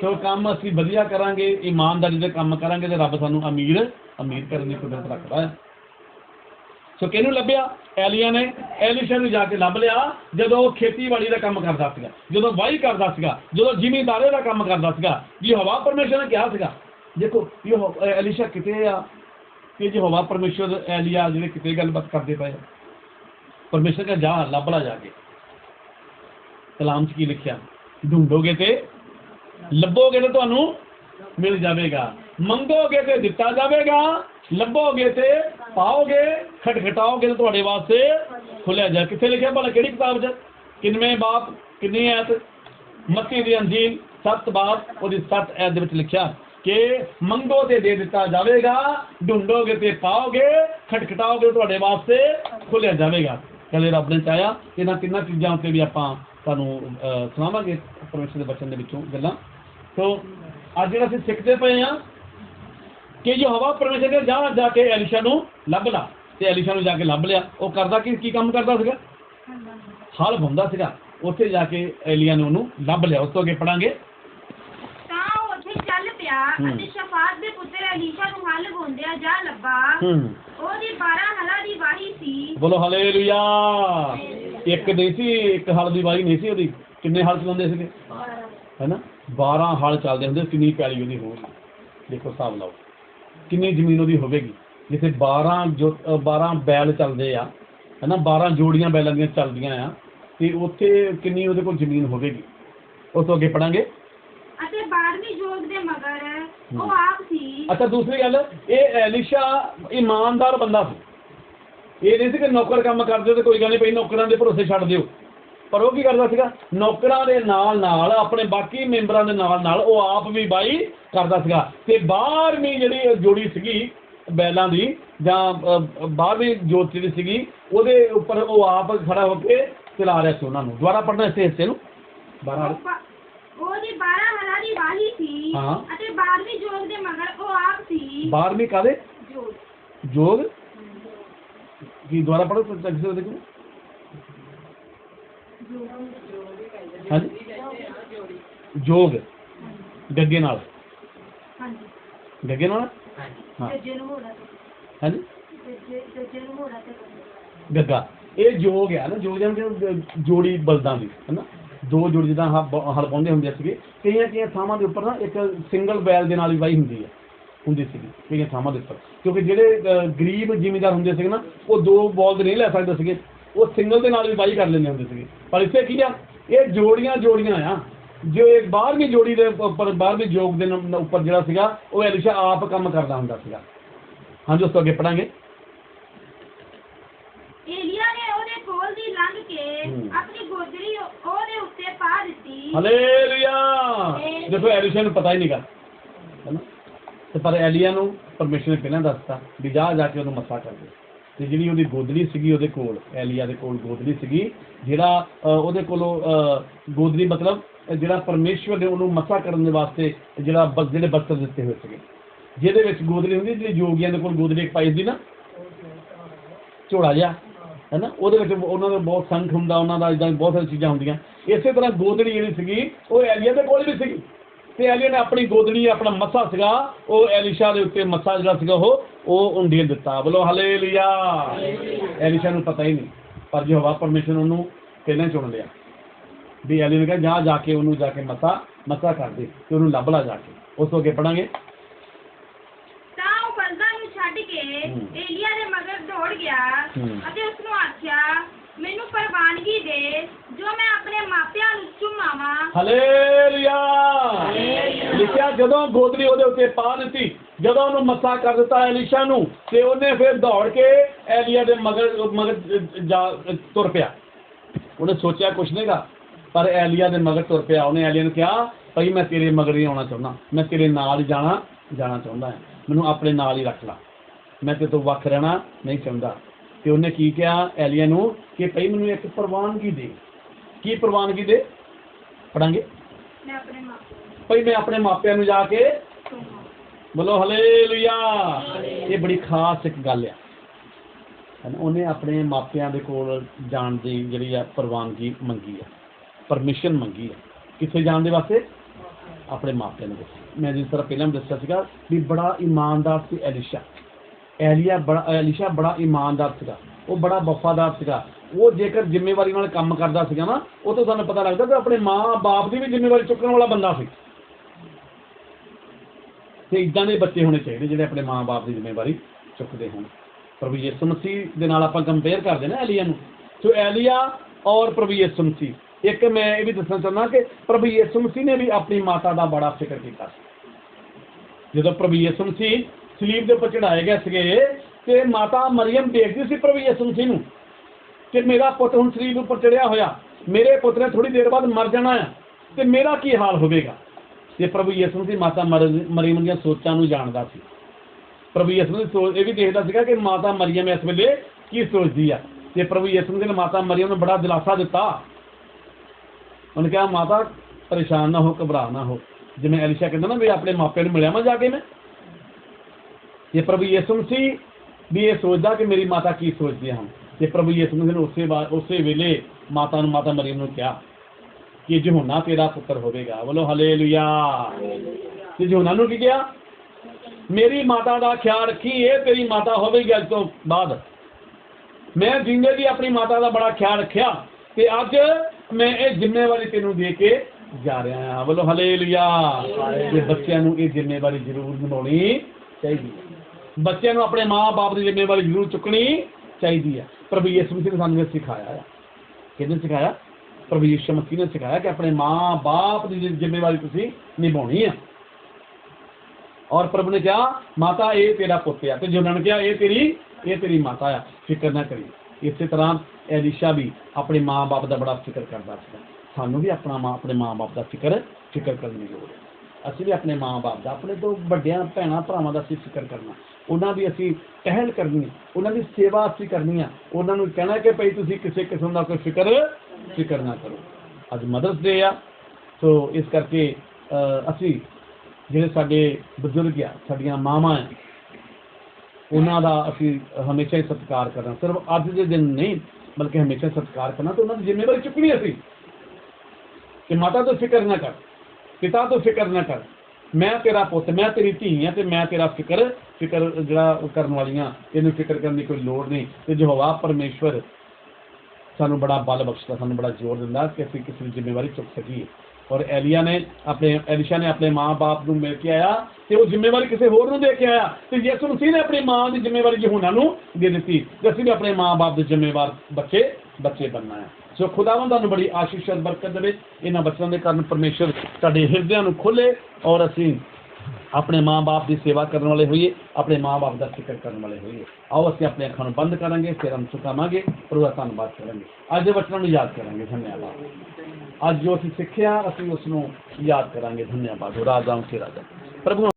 ਸੋ ਕੰਮ ਅਸੀਂ ਵਧੀਆ ਕਰਾਂਗੇ ਇਮਾਨਦਾਰੀ ਦੇ ਕੰਮ ਕਰਾਂਗੇ ਤੇ ਰੱਬ ਸਾਨੂੰ ਅਮੀਰ ਅਮੀਰ ਕਰਨ ਦੀ ਕੁਦਰਤ ਰੱਖਦਾ ਹੈ। ਸੋ ਕਿਹਨੂੰ ਲੱਭਿਆ? ਐਲੀਆ ਨੇ। ਐਲੀਸ਼ਾ ਨੂੰ ਜਾ ਕੇ ਲੱਭ ਲਿਆ। ਜਦੋਂ ਉਹ ਖੇਤੀਬਾੜੀ ਦਾ ਕੰਮ ਕਰਦਾ ਸੀਗਾ, ਜਦੋਂ ਵਾਹੀ ਕਰਦਾ ਸੀਗਾ, ਜਦੋਂ ਜ਼ਿਮੀਂਦਾਰੇ ਦਾ ਕੰਮ ਕਰਦਾ ਸੀਗਾ ਯਹੋਵਾ ਪਰਮੇਸ਼ਰ ਨੇ ਕਿਹਾ ਸੀਗਾ, ਦੇਖੋ ਇਹ ਐਲੀਸ਼ਾ ਕਿਤੇ ਆ? ਕਿ ਯਹੋਵਾ ਪਰਮੇਸ਼ਰ, ਐਲੀਆ ਜਿਹੜੇ ਕਿਤੇ ਗੱਲਬਾਤ ਕਰਦੇ ਪਏ ਆ। ਪਰਮੇਸ਼ਰ ਕਹਿੰਦਾ ਜਾ, ਲੱਭ ਲਾ ਜਾ ਕੇ। ਕਲਾਮ 'ਚ ਕੀ ਲਿਖਿਆ? ਢੂੰਡੋਗੇ ਤੇ ਲੱਭੋਗੇ ਤਾਂ ਤੁਹਾਨੂੰ ਮਿਲ ਜਾਵੇਗਾ। ਮੰਗੋਗੇ ਤੇ ਦਿੱਤਾ ਜਾਵੇਗਾ। ਲੱਭੋਗੇ ਤੇ ਪਾਓਗੇ, ਖਟਖਟਾਓਗੇ ਤੇ ਤੁਹਾਡੇ ਵਾਸਤੇ ਖੁੱਲਿਆ ਜਾ। ਕਿੱਥੇ ਲਿਖਿਆ ਭਲਾ, ਕਿਹੜੀ ਕਿਤਾਬ 'ਚ? ਕਿੰਨਵੇਂ ਬਾਪ, ਕਿੰਨੀ ਐਤ ਮੱਤੀ ਦੀ ਅੰਜੀਲ, ਸੱਤ ਬਾਪ, ਉਹਦੀ ਸੱਤ ਐਤ ਦੇ ਵਿੱਚ ਲਿਖਿਆ ਕਿ ਮੰਗੋ ਤੇ ਦੇ ਦਿੱਤਾ ਜਾਵੇਗਾ, ਢੂੰਡੋਗੇ ਤੇ ਪਾਓਗੇ, ਖਟਖਟਾਓਗੇ ਤੁਹਾਡੇ ਵਾਸਤੇ ਖੁੱਲਿਆ ਜਾਵੇਗਾ। ਕਹਿੰਦੇ ਰੱਬ ਨੇ ਚਾਹਿਆ, ਇਹਨਾਂ ਤਿੰਨਾਂ ਚੀਜ਼ਾਂ ਉੱਤੇ ਵੀ ਆਪਾਂ ਤੁਹਾਨੂੰ ਸੁਣਾਵਾਂਗੇ ਪਰਮੇਸ਼ਰ ਦੇ ਬਚਨ ਦੇ ਵਿੱਚੋਂ ਗੱਲਾਂ। ਸੋ ਅੱਜ ਜਿਹੜਾ ਅਸੀਂ ਸਿੱਖਦੇ ਪਏ ਆ ਕਿ ਜੋ ਹਵਾ ਪਰਮੇਸ਼ਰ ਨੇ ਜਾ ਜਾ ਕੇ ਐਲੀਸ਼ਾ ਨੂੰ ਲੱਭ ਲਾ ਤੇ ਐਲੀਸ਼ਾ ਨੂੰ ਜਾ ਕੇ ਲੱਭ ਲਿਆ ਉਹ ਕਰਦਾ ਕੀ ਕੀ ਕੰਮ ਕਰਦਾ ਸੀਗਾ? ਹਲ ਹੁੰਦਾ ਸੀਗਾ। ਉੱਥੇ ਜਾ ਕੇ ਐਲੀਆ ਨੇ ਉਹਨੂੰ ਲੱਭ ਲਿਆ ਉਸ ਤੋਂ ਅੱਗੇ ਪੜਾਂਗੇ। ਤਾਂ ਉੱਥੇ ਚੱਲ ਪਿਆ। ਅਤੇ ਸ਼ਫਾਤ ਦੇ ਪੁੱਤਰ ਅਲੀਸ਼ਾ ਨੂੰ ਹਲ ਗੋਂਦਿਆ ਜਾ ਲੱਭਾ। ਹੂੰ। ਉਹਦੀ 12 ਹਲਾਂ ਦੀ ਵਾਹੀ ਸੀ। ਬੋਲੋ ਹਾਲੇਲੂਇਆ। ਇੱਕ ਨਹੀਂ ਸੀ ਇੱਕ ਹਲ ਦੀ ਵਾਰੀ ਨਹੀਂ ਸੀ ਉਹਦੀ। ਕਿੰਨੇ ਹਲ ਚਲਾਉਂਦੇ ਸੀਗੇ? ਹੈਨਾ? 12 ਹਲ ਚੱਲਦੇ ਹੁੰਦੇ ਕਿੰਨੀ ਪੈਲੀ ਉਹਦੀ ਹੋਊਗੀ? ਦੇਖੋ ਹਿਸਾਬ ਲਾਓ। ਕਿੰਨੀ ਜ਼ਮੀਨ ਉਹਦੀ ਹੋਵੇਗੀ? ਜਿੱਥੇ 12 ਜੋ ਅ, 12 ਬੈਲ ਚੱਲਦੇ ਆ ਹੈਨਾ? 12 ਜੋੜੀਆਂ ਬੈਲਾਂ ਦੀਆਂ ਚੱਲਦੀਆਂ ਆ ਤੇ ਉੱਥੇ ਕਿੰਨੀ ਉਹਦੇ ਕੋਲ ਜ਼ਮੀਨ ਹੋਵੇਗੀ? ਉਸ ਤੋਂ ਅੱਗੇ ਪੜਾਂਗੇ? ਅਤੇ 12ਵੀਂ ਜੋਗ ਦੇ ਮਗਰ ਉਹ ਆਪ ਸੀ। ਅੱਛਾ ਦੂਸਰੀ ਗੱਲ ਇਹ ਐਲੀਸ਼ਾ ਇਮਾਨਦਾਰ ਬੰਦਾ ਸੀ। ਇਹ ਨਹੀਂ ਸੀ ਕਿ ਨੌਕਰ ਕੰਮ ਕਰਦੇ ਤੇ ਕੋਈ ਗੱਲ ਨਹੀਂ ਭਈ ਨੌਕਰਾਂ ਦੇ ਭਰੋਸੇ ਛੱਡ ਦਿਓ। ਪਰ ਉਹ ਕੀ ਕਰਦਾ ਸੀਗਾ? ਨੌਕਰਾਂ ਦੇ ਨਾਲ ਨਾਲ ਆਪਣੇ ਬਾਕੀ ਮੈਂਬਰਾਂ ਦੇ ਨਾਲ ਨਾਲ ਉਹ ਆਪ ਵੀ ਬਾਈ ਕਰਦਾ ਸੀਗਾ। ਤੇ 12ਵੀਂ ਜਿਹੜੀ ਜੋੜੀ ਸੀਗੀ ਬੈਲਾਂ ਦੀ ਜਾਂ ਅ, ਬਾਰਵੀਂ ਜੋਤ ਜਿਹੜੀ ਸੀਗੀ ਉਹਦੇ ਉੱਪਰ ਉਹ ਆਪ ਖੜਾ ਹੋ ਕੇ ਚਲਾ ਰਿਹਾ ਸੀ ਉਹਨਾਂ ਨੂੰ। ਦੁਬਾਰਾ ਪੜਨਾ ਇਸ ਹਿੱਸੇ ਨੂੰ। 12 ਉਹ ਬ- ਉਹਦੀ 12 ਹਲਾਂ ਦੀ ਵਾਹੀ ਸੀ। ਅਤੇ 12ਵੀਂ ਜੋਗ ਦੇ ਮਗਰ ਉਹ ਆਪ ਸੀ। 12ਵੀਂ ਕਾਦੇ ਜੋਗ ਜੋਗ ਕੀ ਦੁਬਾਰਾ ਪੜੋ ਕਿਸੇ ਦੇਖੋ। ਹਾਂਜੀ। ਜੋਗ। ਗੱਗੇ ਨਾਲ। ਹਾਂਜੀ। ਗੱਗੇ ਨਾਲ? ਹਾਂ। ਗੱਜੇ ਨੂੰ ਹੋੜਾ ਹਾਂਜੀ। ਗੱਜੇ ਨੂੰ ਤੇ ਗੱਗਾ। ਇਹ ਜੋਗ ਹੈ ਨਾ ਜੋਗ ਜਾਂਦੇ ਜੋੜੀ ਬਲਦਾਂ ਦੀ ਹੈਨਾ ਦੋ ਜੋੜੀ ਜਿੱਦਾਂ ਹ- ਹਲ ਪਾਉਂਦੇ ਹੁੰਦੇ ਸੀਗੇ। ਕਈਆਂ ਕਈਆਂ ਥਾਵਾਂ ਦੇ ਉੱਪਰ ਨਾ ਇੱਕ ਸਿੰਗਲ ਬੈਲ ਦੇ ਨਾਲ ਹੀ ਵਾਈ ਹੁੰਦੀ ਹੈ। ਹੁੰਦੀ ਸੀਗੀ ਕਈਆਂ ਥਾਵਾਂ ਦੇ ਉੱਪਰ। ਕਿਉਂਕਿ ਜਿਹੜੇ ਗਰੀਬ ਜ਼ਿਮੀਂਦਾਰ ਹੁੰਦੇ ਸੀਗੇ ਨਾ ਉਹ ਦੋ ਬੋਲ ਨਹੀਂ ਲੈ ਸਕਦੇ ਸੀਗੇ। ਉਹ ਸਿੰਗਲ ਦੇ ਨਾਲ ਵੀ ਵਾਈ ਕਰ ਲੈਂਦੇ ਹੁੰਦੇ ਸੀਗੇ। ਪਰ ਇੱਥੇ ਕੀ ਆ ਇਹ ਜੋੜੀਆਂ ਜੋੜੀਆਂ ਆ। ਜੋ ਇੱਕ ਬਾਹਰਵੀਂ ਜੋੜੀ ਦੇ ਉੱਪਰ ਬਾਹਰਵੀਂ ਜੋਗ ਦੇ ਉੱਪਰ ਜਿਹੜਾ ਸੀਗਾ ਉਹ ਐਲੀਸ਼ਾ ਆਪ ਕੰਮ ਕਰਦਾ ਹੁੰਦਾ ਸੀਗਾ। ਹਾਂਜੀ ਉਸ ਤੋਂ ਅੱਗੇ ਪੜਾਂਗੇ। ਏਲੀਆ ਨੇ ਉਹਦੇ ਕੋਲ ਦੀ ਲੰਘ ਕੇ। ਆਪਣੀ ਉਹ- ਉਹਦੇ ਉੱਤੇ ਪਾ ਦਿੱਤੀ। ਹਾਲੇਲੂਇਆ ਦੇਖੋ ਐਲੀਸ਼ਾ ਨੂੰ ਪਤਾ ਹੀ ਨਹੀਂਗਾ ਹੈਨਾ? ਤੇ ਪਰ ਐਲੀਆ ਨੂੰ ਪਰਮੇਸ਼ਰ ਨੇ ਪਹਿਲਾਂ ਦੱਸਤਾ ਵੀ ਜਾ ਜਾ ਕੇ ਉਹਨੂੰ ਮੱਥਾ ਕਰ ਦੇ। ਤੇ ਜਿਹੜੀ ਉਹਦੀ ਗੋਦੜੀ ਸੀਗੀ ਉਹਦੇ ਕੋਲ, ਐਲੀਆ ਦੇ ਕੋਲ ਗੋਦੜੀ ਸੀਗੀ, ਜਿਹੜਾ ਉਹਦੇ ਕੋਲੋਂ ਗੋਦੜੀ ਮਤਲਬ, ਜਿਹੜਾ ਪਰਮੇਸ਼ਵਰ ਨੇ ਉਹਨੂੰ ਮੱਥਾ ਕਰਨ ਦੇ ਵਾਸਤੇ ਜਿਹੜਾ ਜਿਹੜੇ ਬਸਤਰ ਦਿੱਤੇ ਹੋਏ ਸੀਗੇ। ਜਿਹਦੇ ਵਿੱਚ ਗੋਦੜੀ ਹੁੰਦੀ, ਜਿਹੜੀ ਜੋਗੀਆਂ ਦੇ ਕੋਲ ਗੋਦੜੀ ਪਾਈ ਹੁੰਦੀ ਨਾ, ਝੋਲਾ ਜਿਹਾ, ਹੈਨਾ? ਉਹਦੇ ਵਿੱਚ ਉਹਨਾਂ ਦਾ ਬਹੁਤ ਸੰਖ ਹੁੰਦਾ, ਉਹਨਾਂ ਦਾ ਇਦਾਂ ਬਹੁਤ ਸਾਰੀਆਂ ਚੀਜ਼ਾਂ ਹੁੰਦੀਆਂ। ਇਸੇ ਤਰ੍ਹਾਂ ਗੋਦੜੀ ਜਿਹੜੀ ਸੀਗੀ, ਉਹ ਐਲੀਆ ਦੇ ਕੋਲ ਵੀ ਸੀਗੀ। ਤੇ ਐਲੀਆ ਨੇ ਆਪਣੀ ਗੋਦੜੀ, ਆਪਣਾ ਮੱਥਾ ਸੀਗਾ, ਉਹ ਐਲੀਸ਼ਾ ਦੇ ਉੱਤੇ ਮੱਥਾ ਜਿਹੜਾ ਸੀਗਾ ਉਹ ਉਹ ਉਂਡੀਲ ਦਿੱਤਾ। ਬੋਲੋ ਹਾਲੇਲੂਇਆ ਐਲੀਸ਼ਾ ਨੂੰ ਪਤਾ ਹੀ ਨਹੀਂ। ਪਰ ਯਹੋਵਾ ਪਰਮੇਸ਼ਰ ਉਹਨੂੰ ਪਹਿਲਾਂ ਚੁਣ ਲਿਆ। ਵੀ ਐਲੀ ਨੇ ਕਿਹਾ ਜਾ ਜਾ ਕੇ ਉਹਨੂੰ ਜਾ ਕੇ ਮੱਥਾ ਮੱਥਾ ਕਰ ਦੇ ਤੇ ਉਹਨੂੰ ਲੱਭ ਲਾ ਜਾ ਕੇ। ਉਸ ਤੋਂ ਅੱਗੇ ਪੜਾਂਗੇ ਤਾਂ ਉਹ ਬਲਦਾਂ ਨੂੰ ਛੱਡ ਕੇ ਹੂੰ। ਏਲੀਆ ਦੇ ਮਗਰ ਦੌੜ ਗਿਆ ਹੂੰ। ਅਤੇ ਉਸ ਨੂੰ ਆਖਿਆ ਮੈਨੂੰ ਪ੍ਰਵਾਨਗੀ ਦੇ ਜੋ ਮੈਂ ਆਪਣੇ ਮਾਪਿਆਂ ਨੂੰ ਚੁਮਾਵਾਂ। ਹਲੇਲੂਇਆ ਲਿਖਿਆ ਜਦੋਂ ਗੋਦਰੀ ਉਹਦੇ ਉੱਤੇ ਪਾ ਦਿੱਤੀ ਜਦੋਂ ਉਹਨੂੰ ਮੱਥਾ ਕਰ ਦਿੱਤਾ ਐਲੀਸ਼ਾ ਨੂੰ ਤੇ ਉਹਨੇ ਫਿਰ ਦੌੜ ਕੇ ਐਲੀਆ ਦੇ ਮਗਰ ਮਗਰ ਜਾ ਤੁਰ ਪਿਆ। ਉਹਨੇ ਸੋਚਿਆ ਕੁਛ ਨਹੀਂਗਾ ਪਰ ਐਲੀਆ ਦੇ ਮਗਰ ਤੁਰ ਪਿਆ। ਉਹਨੇ ਐਲੀਆ ਨੂੰ ਕਿਹਾ ਭਈ ਮੈਂ ਤੇਰੇ ਮਗਰ ਹੀ ਆਉਣਾ ਚਾਹੁੰਦਾ। ਮੈਂ ਤੇਰੇ ਨਾਲ ਹੀ ਜਾਣਾ ਜਾਣਾ ਚਾਹੁੰਦਾ ਹਾਂ। ਮੈਨੂੰ ਆਪਣੇ ਨਾਲ ਹੀ ਰੱਖ ਲਾ। ਮੈਂ ਤੇ ਤੋਂ ਵੱਖ ਰਹਿਣਾ ਨਹੀਂ ਚਾਹੁੰਦਾ। ਤੇ ਉਹਨੇ ਕੀ ਕਿਹਾ ਐਲੀਆ ਨੂੰ ਕਿ ਭਈ ਮੈਨੂੰ ਇੱਕ ਪ੍ਰਵਾਨਗੀ ਦੇ। ਕੀ ਪ੍ਰਵਾਨਗੀ ਦੇ? ਪੜਾਂਗੇ? ਮੈਂ ਆਪਣੇ ਮਾਪਿਆਂ ਨੂੰ। ਭਈ ਮੈਂ ਆਪਣੇ ਮਾਪਿਆਂ ਨੂੰ ਜਾ ਕੇ ਬੋਲੋ ਹਲੇਲੂਇਆ। ਇਹ ਬੜੀ ਖਾਸ ਇੱਕ ਗੱਲ ਆ। ਉਹਨੇ ਆਪਣੇ ਮਾਪਿਆਂ ਦੇ ਕੋਲ ਜਾਣ ਦੀ ਜਿਹੜੀ ਆ ਪ੍ਰਵਾਨਗੀ ਮੰਗੀ ਆ, ਪਰਮਿਸ਼ਨ ਮੰਗੀ ਆ। ਕਿੱਥੇ ਜਾਣ ਦੇ ਵਾਸਤੇ? ਆਪਣੇ ਮਾਪਿਆਂ ਨੂੰ ਵਿੱਚ ਮੈਂ ਜਿਸ ਤਰ੍ਹਾਂ ਪਹਿਲਾਂ ਵੀ ਦੱਸਿਆ ਸੀਗਾ ਵੀ ਬੜਾ ਇਮਾਨਦਾਰ ਸੀ ਐਲੀਸ਼ਾ। ਐਲੀਆ ਬੜਾ, ਐਲੀਸ਼ਾ ਬੜਾ ਇਮਾਨਦਾਰ ਸੀਗਾ। ਉਹ ਬੜਾ ਵਫਾਦਾਰ ਸੀਗਾ। ਉਹ ਜੇਕਰ ਜ਼ਿੰਮੇਵਾਰੀ ਨਾਲ ਕੰਮ ਕਰਦਾ ਸੀਗਾ ਨਾ, ਉਹ ਤੋਂ ਸਾਨੂੰ ਪਤਾ ਲੱਗਦਾ ਕਿ ਆਪਣੇ ਮਾਂ-ਬਾਪ ਦੀ ਵੀ ਜ਼ਿੰਮੇਵਾਰੀ ਚੁੱਕਣ ਵਾਲਾ ਬੰਦਾ ਸੀ। ਤੇ ਇਦਾਂ ਦੇ ਬੱਚੇ ਹੋਣੇ ਚਾਹੀਦੇ ਜਿਹੜੇ ਆਪਣੇ ਮਾਂ-ਬਾਪ ਦੀ ਜ਼ਿੰਮੇਵਾਰੀ ਚੁੱਕਦੇ ਹੋਣ। ਪ੍ਰਭੂ ਯਿਸੂ ਮਸੀਹ ਦੇ ਨਾਲ ਆਪਾਂ ਕੰਪੇਅਰ ਕਰਦੇ ਨਾ ਐਲੀਆ ਨੂੰ। ਸੋ ਐਲੀਆ ਔਰ ਪ੍ਰਭੂ ਯਿਸੂ ਮਸੀਹ। ਇੱਕ ਮੈਂ ਇਹ ਵੀ ਦੱਸਣਾ ਚਾਹੁੰਦਾ ਕਿ ਪ੍ਰਭੂ ਯਿਸੂ ਮਸੀਹ ਨੇ ਵੀ ਆਪਣੀ ਮਾਤਾ ਦਾ ਬੜਾ ਫਿਕਰ ਕੀਤਾ ਸੀ। ਜਦੋਂ ਪ੍ਰਭੂ ਯਿਸੂ ਮਸੀਹ ਸਲੀਬ ਦੇ ਉੱਪਰ ਚੜਾਏ ਗਏ ਸੀਗੇ ਤੇ ਮਾਤਾ ਮਰੀਮ ਦੇਖਦੀ ਸੀ ਪ੍ਰਭੂ ਯਿਸੂ ਮਸੀਹ ਨੂੰ ਕਿ ਮੇਰਾ ਪੁੱਤ ਹੁਣ ਸਰੀਰ ਉੱਪਰ ਚੜਿਆ ਹੋਇਆ, ਮੇਰੇ ਪੁੱਤ ਨੇ ਥੋੜੀ ਦੇਰ ਬਾਅਦ ਮਰ ਜਾਣਾ ਹੈ ਤੇ ਮੇਰਾ ਕੀ ਹਾਲ ਹੋਵੇਗਾ? ਤੇ ਪ੍ਰਭੂ ਯਿਸੂ ਦੀ ਮਾਤਾ ਮਰ- ਮਰੀਮ ਦੀਆਂ ਸੋਚਾਂ ਨੂੰ ਜਾਣਦਾ ਸੀ। ਪ੍ਰਭੂ ਯਿਸੂ ਦੀ ਸੋਚ ਇਹ ਵੀ ਦੇਖਦਾ ਸੀਗਾ ਕਿ ਮਾਤਾ ਮਰੀਮ ਇਸ ਵੇਲੇ ਕੀ ਸੋਚਦੀ ਆ? ਤੇ ਪ੍ਰਭੂ ਯਿਸੂ ਨੇ ਮਾਤਾ ਮਰੀਮ ਨੂੰ ਬੜਾ ਦਿਲਾਸਾ ਦਿੱਤਾ। ਉਹਨੇ ਕਿਹਾ, ਮਾਤਾ, ਪਰੇਸ਼ਾਨ ਨਾ ਹੋ ਘਬਰਾ ਨਾ ਹੋ। ਜਿਵੇਂ ਐਲੀਸ਼ਾ ਕਹਿੰਦਾ ਨਾ ਵੀ ਆਪਣੇ ਮਾਪਿਆਂ ਨੂੰ ਮਿਲਿਆ ਮੈਂ ਜਾ ਕੇ ਮੈਂ। ਇਹ ਪ੍ਰਭੂ ਯਿਸੂ ਮਸੀਹ ਵੀ ਇਹ ਸੋਚਦਾ ਕਿ ਮੇਰੀ ਮਾਤਾ ਕੀ ਸੋਚਦੀ ਹਨ। ਤੇ ਪ੍ਰਭੂ ਯਿਸੂ ਮਸੀਹ ਨੇ ਉਸੇ ਉਸੇ ਵੇਲੇ ਮਾਤਾ ਨੂੰ ਮਾਤਾ ਮਰੀਮ ਨੂੰ ਕਿਹਾ ਕਿ ਯਹੋਨਾ ਤੇਰਾ ਪੁੱਤਰ ਹੋਵੇਗਾ। ਬੋਲੋ ਹਲੇਲੂਇਆ ਤੇ ਯਹੋਨਾ ਨੂੰ ਕੀ ਕਿਹਾ? ਮੇਰੀ ਮਾਤਾ ਦਾ ਖਿਆਲ ਰੱਖੀ, ਇਹ ਤੇਰੀ ਮਾਤਾ ਹੋਵੇਗੀ ਅੱਜ ਤੋਂ ਬਾਅਦ। ਮੈਂ ਜਿੰਦੇ ਦੀ ਆਪਣੀ ਮਾਤਾ ਦਾ ਬੜਾ ਖਿਆਲ ਰੱਖਿਆ, ਤੇ ਅੱਜ ਮੈਂ ਇਹ ਜ਼ਿੰਮੇਵਾਰੀ ਤੈਨੂੰ ਦੇ ਕੇ ਜਾ ਰਿਹਾ ਹਾਂ। ਬੋਲੋ ਹਲੇਲੂਇਆ ਤੇ ਬੱਚਿਆਂ ਨੂੰ ਇਹ ਜ਼ਿੰਮੇਵਾਰੀ ਜ਼ਰੂਰ ਨਿਭਾਉਣੀ ਚਾਹੀਦੀ ਹੈ। ਬੱਚਿਆਂ ਨੂੰ ਆਪਣੇ ਮਾਂ-ਬਾਪ ਦੀ ਜ਼ਿੰਮੇਵਾਰੀ ਜ਼ਰੂਰ ਚੁੱਕਣੀ ਚਾਹੀਦੀ ਹੈ। ਪ੍ਰਭੂ ਯਿਸੂ ਮਸੀਹ ਨੇ ਸਾਨੂੰ ਇਹ ਸਿਖਾਇਆ ਹੈ। ਕਿਹਨੇ ਸਿਖਾਇਆ? ਪ੍ਰਭੂ ਮਸੀਹ ਨੇ ਸਿਖਾਇਆ ਕਿ ਆਪਣੇ ਮਾਂ-ਬਾਪ ਦੀ ਜ਼ਿੰਮੇਵਾਰੀ ਤੁਸੀਂ ਨਿਭਾਉਣੀ ਹੈ। ਔਰ ਪ੍ਰਭੂ ਨੇ ਕਿਹਾ, ਮਾਤਾ, ਇਹ ਤੇਰਾ ਪੁੱਤ ਆ। ਤੇ ਜੁਨਾਂ ਕਿਹਾ, ਇਹ ਤੇਰੀ ਇਹ ਤੇਰੀ ਮਾਤਾ ਆ। ਫਿਕਰ ਨਾ ਕਰੀ। ਇਸੇ ਤਰ੍ਹਾਂ ਐਲੀਸ਼ਾ ਵੀ ਆਪਣੇ ਮਾਂ-ਬਾਪ ਦਾ ਬੜਾ ਫਿਕਰ ਕਰਦਾ ਸੀ। ਸਾਨੂੰ ਵੀ ਆਪਣਾ ਮਾਂ, ਆਪਣੇ ਮਾਂ-ਬਾਪ ਦਾ ਫਿਕਰ ਫਿਕਰ ਕਰਨ ਦੀ ਲੋੜ ਹੈ। ਅਸੀਂ ਵੀ ਆਪਣੇ ਮਾਂ-ਬਾਪ ਦਾ, ਆਪਣੇ ਤੋਂ ਵੱਡਿਆਂ, ਭੈਣਾਂ, ਭਰਾਵਾਂ ਦਾ ਅਸੀਂ ਫਿਕਰ ਕਰਨਾ। ਉਹਨਾਂ ਦੀ ਅਸੀਂ ਪਹਿਲ ਕਰਨੀ ਉਹਨਾਂ ਦੀ ਸੇਵਾ ਅਸੀਂ ਕਰਨੀ ਆ ਉਹਨਾਂ ਨੂੰ ਕਹਿਣਾ ਕਿ ਭਈ ਤੁਸੀਂ ਕਿਸੇ ਕਿਸਮ ਦਾ ਕੋਈ ਫਿਕਰ ਫਿਕਰ ਨਾ ਕਰੋ। ਅੱਜ ਮਦਰਸ ਡੇ ਆ ਸੋ ਇਸ ਕਰਕੇ ਅ, ਅਸੀਂ ਜਿਹੜੇ ਸਾਡੇ ਬਜ਼ੁਰਗ ਆ ਸਾਡੀਆਂ ਮਾਵਾਂ ਆ ਉਹਨਾਂ ਦਾ ਅਸੀਂ ਹਮੇਸ਼ਾ ਹੀ ਸਤਿਕਾਰ ਕਰਨਾ। ਸਿਰਫ ਅੱਜ ਦੇ ਦਿਨ ਨਹੀਂ ਬਲਕਿ ਹਮੇਸ਼ਾ ਸਤਿਕਾਰ ਕਰਨਾ ਤੇ ਉਹਨਾਂ ਦੀ ਜ਼ਿੰਮੇਵਾਰੀ ਚੁੱਕਣੀ ਅਸੀਂ। ਕਿ ਮਾਤਾ ਤੋਂ ਫਿਕਰ ਨਾ ਕਰ ਪਿਤਾ ਤੋਂ ਫਿਕਰ ਨਾ ਕਰ। ਮੈਂ ਤੇਰਾ ਪੁੱਤ ਮੈਂ ਤੇਰੀ ਧੀ ਆ ਤੇ ਮੈਂ ਤੇਰਾ ਫਿਕਰ ਫਿਕਰ ਜਿਹੜਾ ਉਹ ਕਰਨ ਵਾਲੀਆਂ ਇਹਨੂੰ ਫਿਕਰ ਕਰਨ ਦੀ ਕੋਈ ਲੋੜ ਨਹੀਂ। ਤੇ ਯਹੋਵਾ ਪਰਮੇਸ਼ਵਰ ਸਾਨੂੰ ਬੜਾ ਬਲ ਬਖਸ਼ਦਾ, ਸਾਨੂੰ ਬੜਾ ਜ਼ੋਰ ਦਿੰਦਾ ਕਿ ਅਸੀਂ ਕਿਸੇ ਦੀ ਜ਼ਿੰਮੇਵਾਰੀ ਚੁੱਕ ਸਕੀਏ। ਔਰ ਐਲੀਆ ਨੇ ਆਪਣੇ, ਐਲੀਸ਼ਾ ਨੇ ਆਪਣੇ ਮਾਂ-ਬਾਪ ਨੂੰ ਮਿਲ ਕੇ ਆਇਆ ਤੇ ਉਹ ਜ਼ਿੰਮੇਵਾਰੀ ਕਿਸੇ ਹੋਰ ਨੂੰ ਦੇ ਕੇ ਆਇਆ। ਤੇ ਯਿਸੂ ਮਸੀਹ ਨੇ ਆਪਣੀ ਮਾਂ ਦੀ ਜ਼ਿੰਮੇਵਾਰੀ ਯਹੂਨਾ ਨੂੰ ਦੇ ਦਿੱਤੀ ਤੇ ਅਸੀਂ ਵੀ ਆਪਣੇ ਮਾਂ-ਬਾਪ ਦੇ ਜ਼ਿੰਮੇਵਾਰ ਬੱਚੇ ਬੱਚੇ ਬਣਨਾ ਹੈ। ਸੋ ਖੁਦਾਵੰਦ ਤੁਹਾਨੂੰ ਬੜੀ ਆਸ਼ੀਸ਼ ਅਤੇ ਬਰਕਤ ਦੇਵੇ। ਇਹਨਾਂ ਬੱਚਿਆਂ ਦੇ ਕਾਰਨ ਪਰਮੇਸ਼ਰ ਤੁਹਾਡੇ ਹਿਰਦਿਆਂ ਨੂੰ ਖੋਲੇ ਔਰ ਅਸੀਂ ਆਪਣੇ ਮਾਂ-ਬਾਪ ਦੀ ਸੇਵਾ ਕਰਨ ਵਾਲੇ ਹੋਈਏ, ਆਪਣੇ ਮਾਂ-ਬਾਪ ਦਾ ਫਿਕਰ ਕਰਨ ਵਾਲੇ ਹੋਈਏ। ਆਓ ਅਸੀਂ ਆਪਣੇ ਅੱਖਾਂ ਨੂੰ ਬੰਦ ਕਰਾਂਗੇ, ਫਿਰ ਨੂੰ ਸੁਕਾਵਾਂਗੇ, ਪ੍ਰਭੂ ਦਾ ਧੰਨਵਾਦ ਕਰਾਂਗੇ। ਅੱਜ ਦੇ ਵਚਨਾਂ ਨੂੰ ਯਾਦ ਕਰਾਂਗੇ, ਧੰਨਵਾਦ। ਅੱਜ ਜੋ ਅਸੀਂ ਸਿੱਖਿਆ, ਅਸੀਂ ਉਸ ਨੂੰ ਯਾਦ ਕਰਾਂਗੇ, ਧੰਨਵਾਦ। ਰਾਜਾਂ ਕੇ ਰਾਜਾ। ਪ੍ਰਭੂ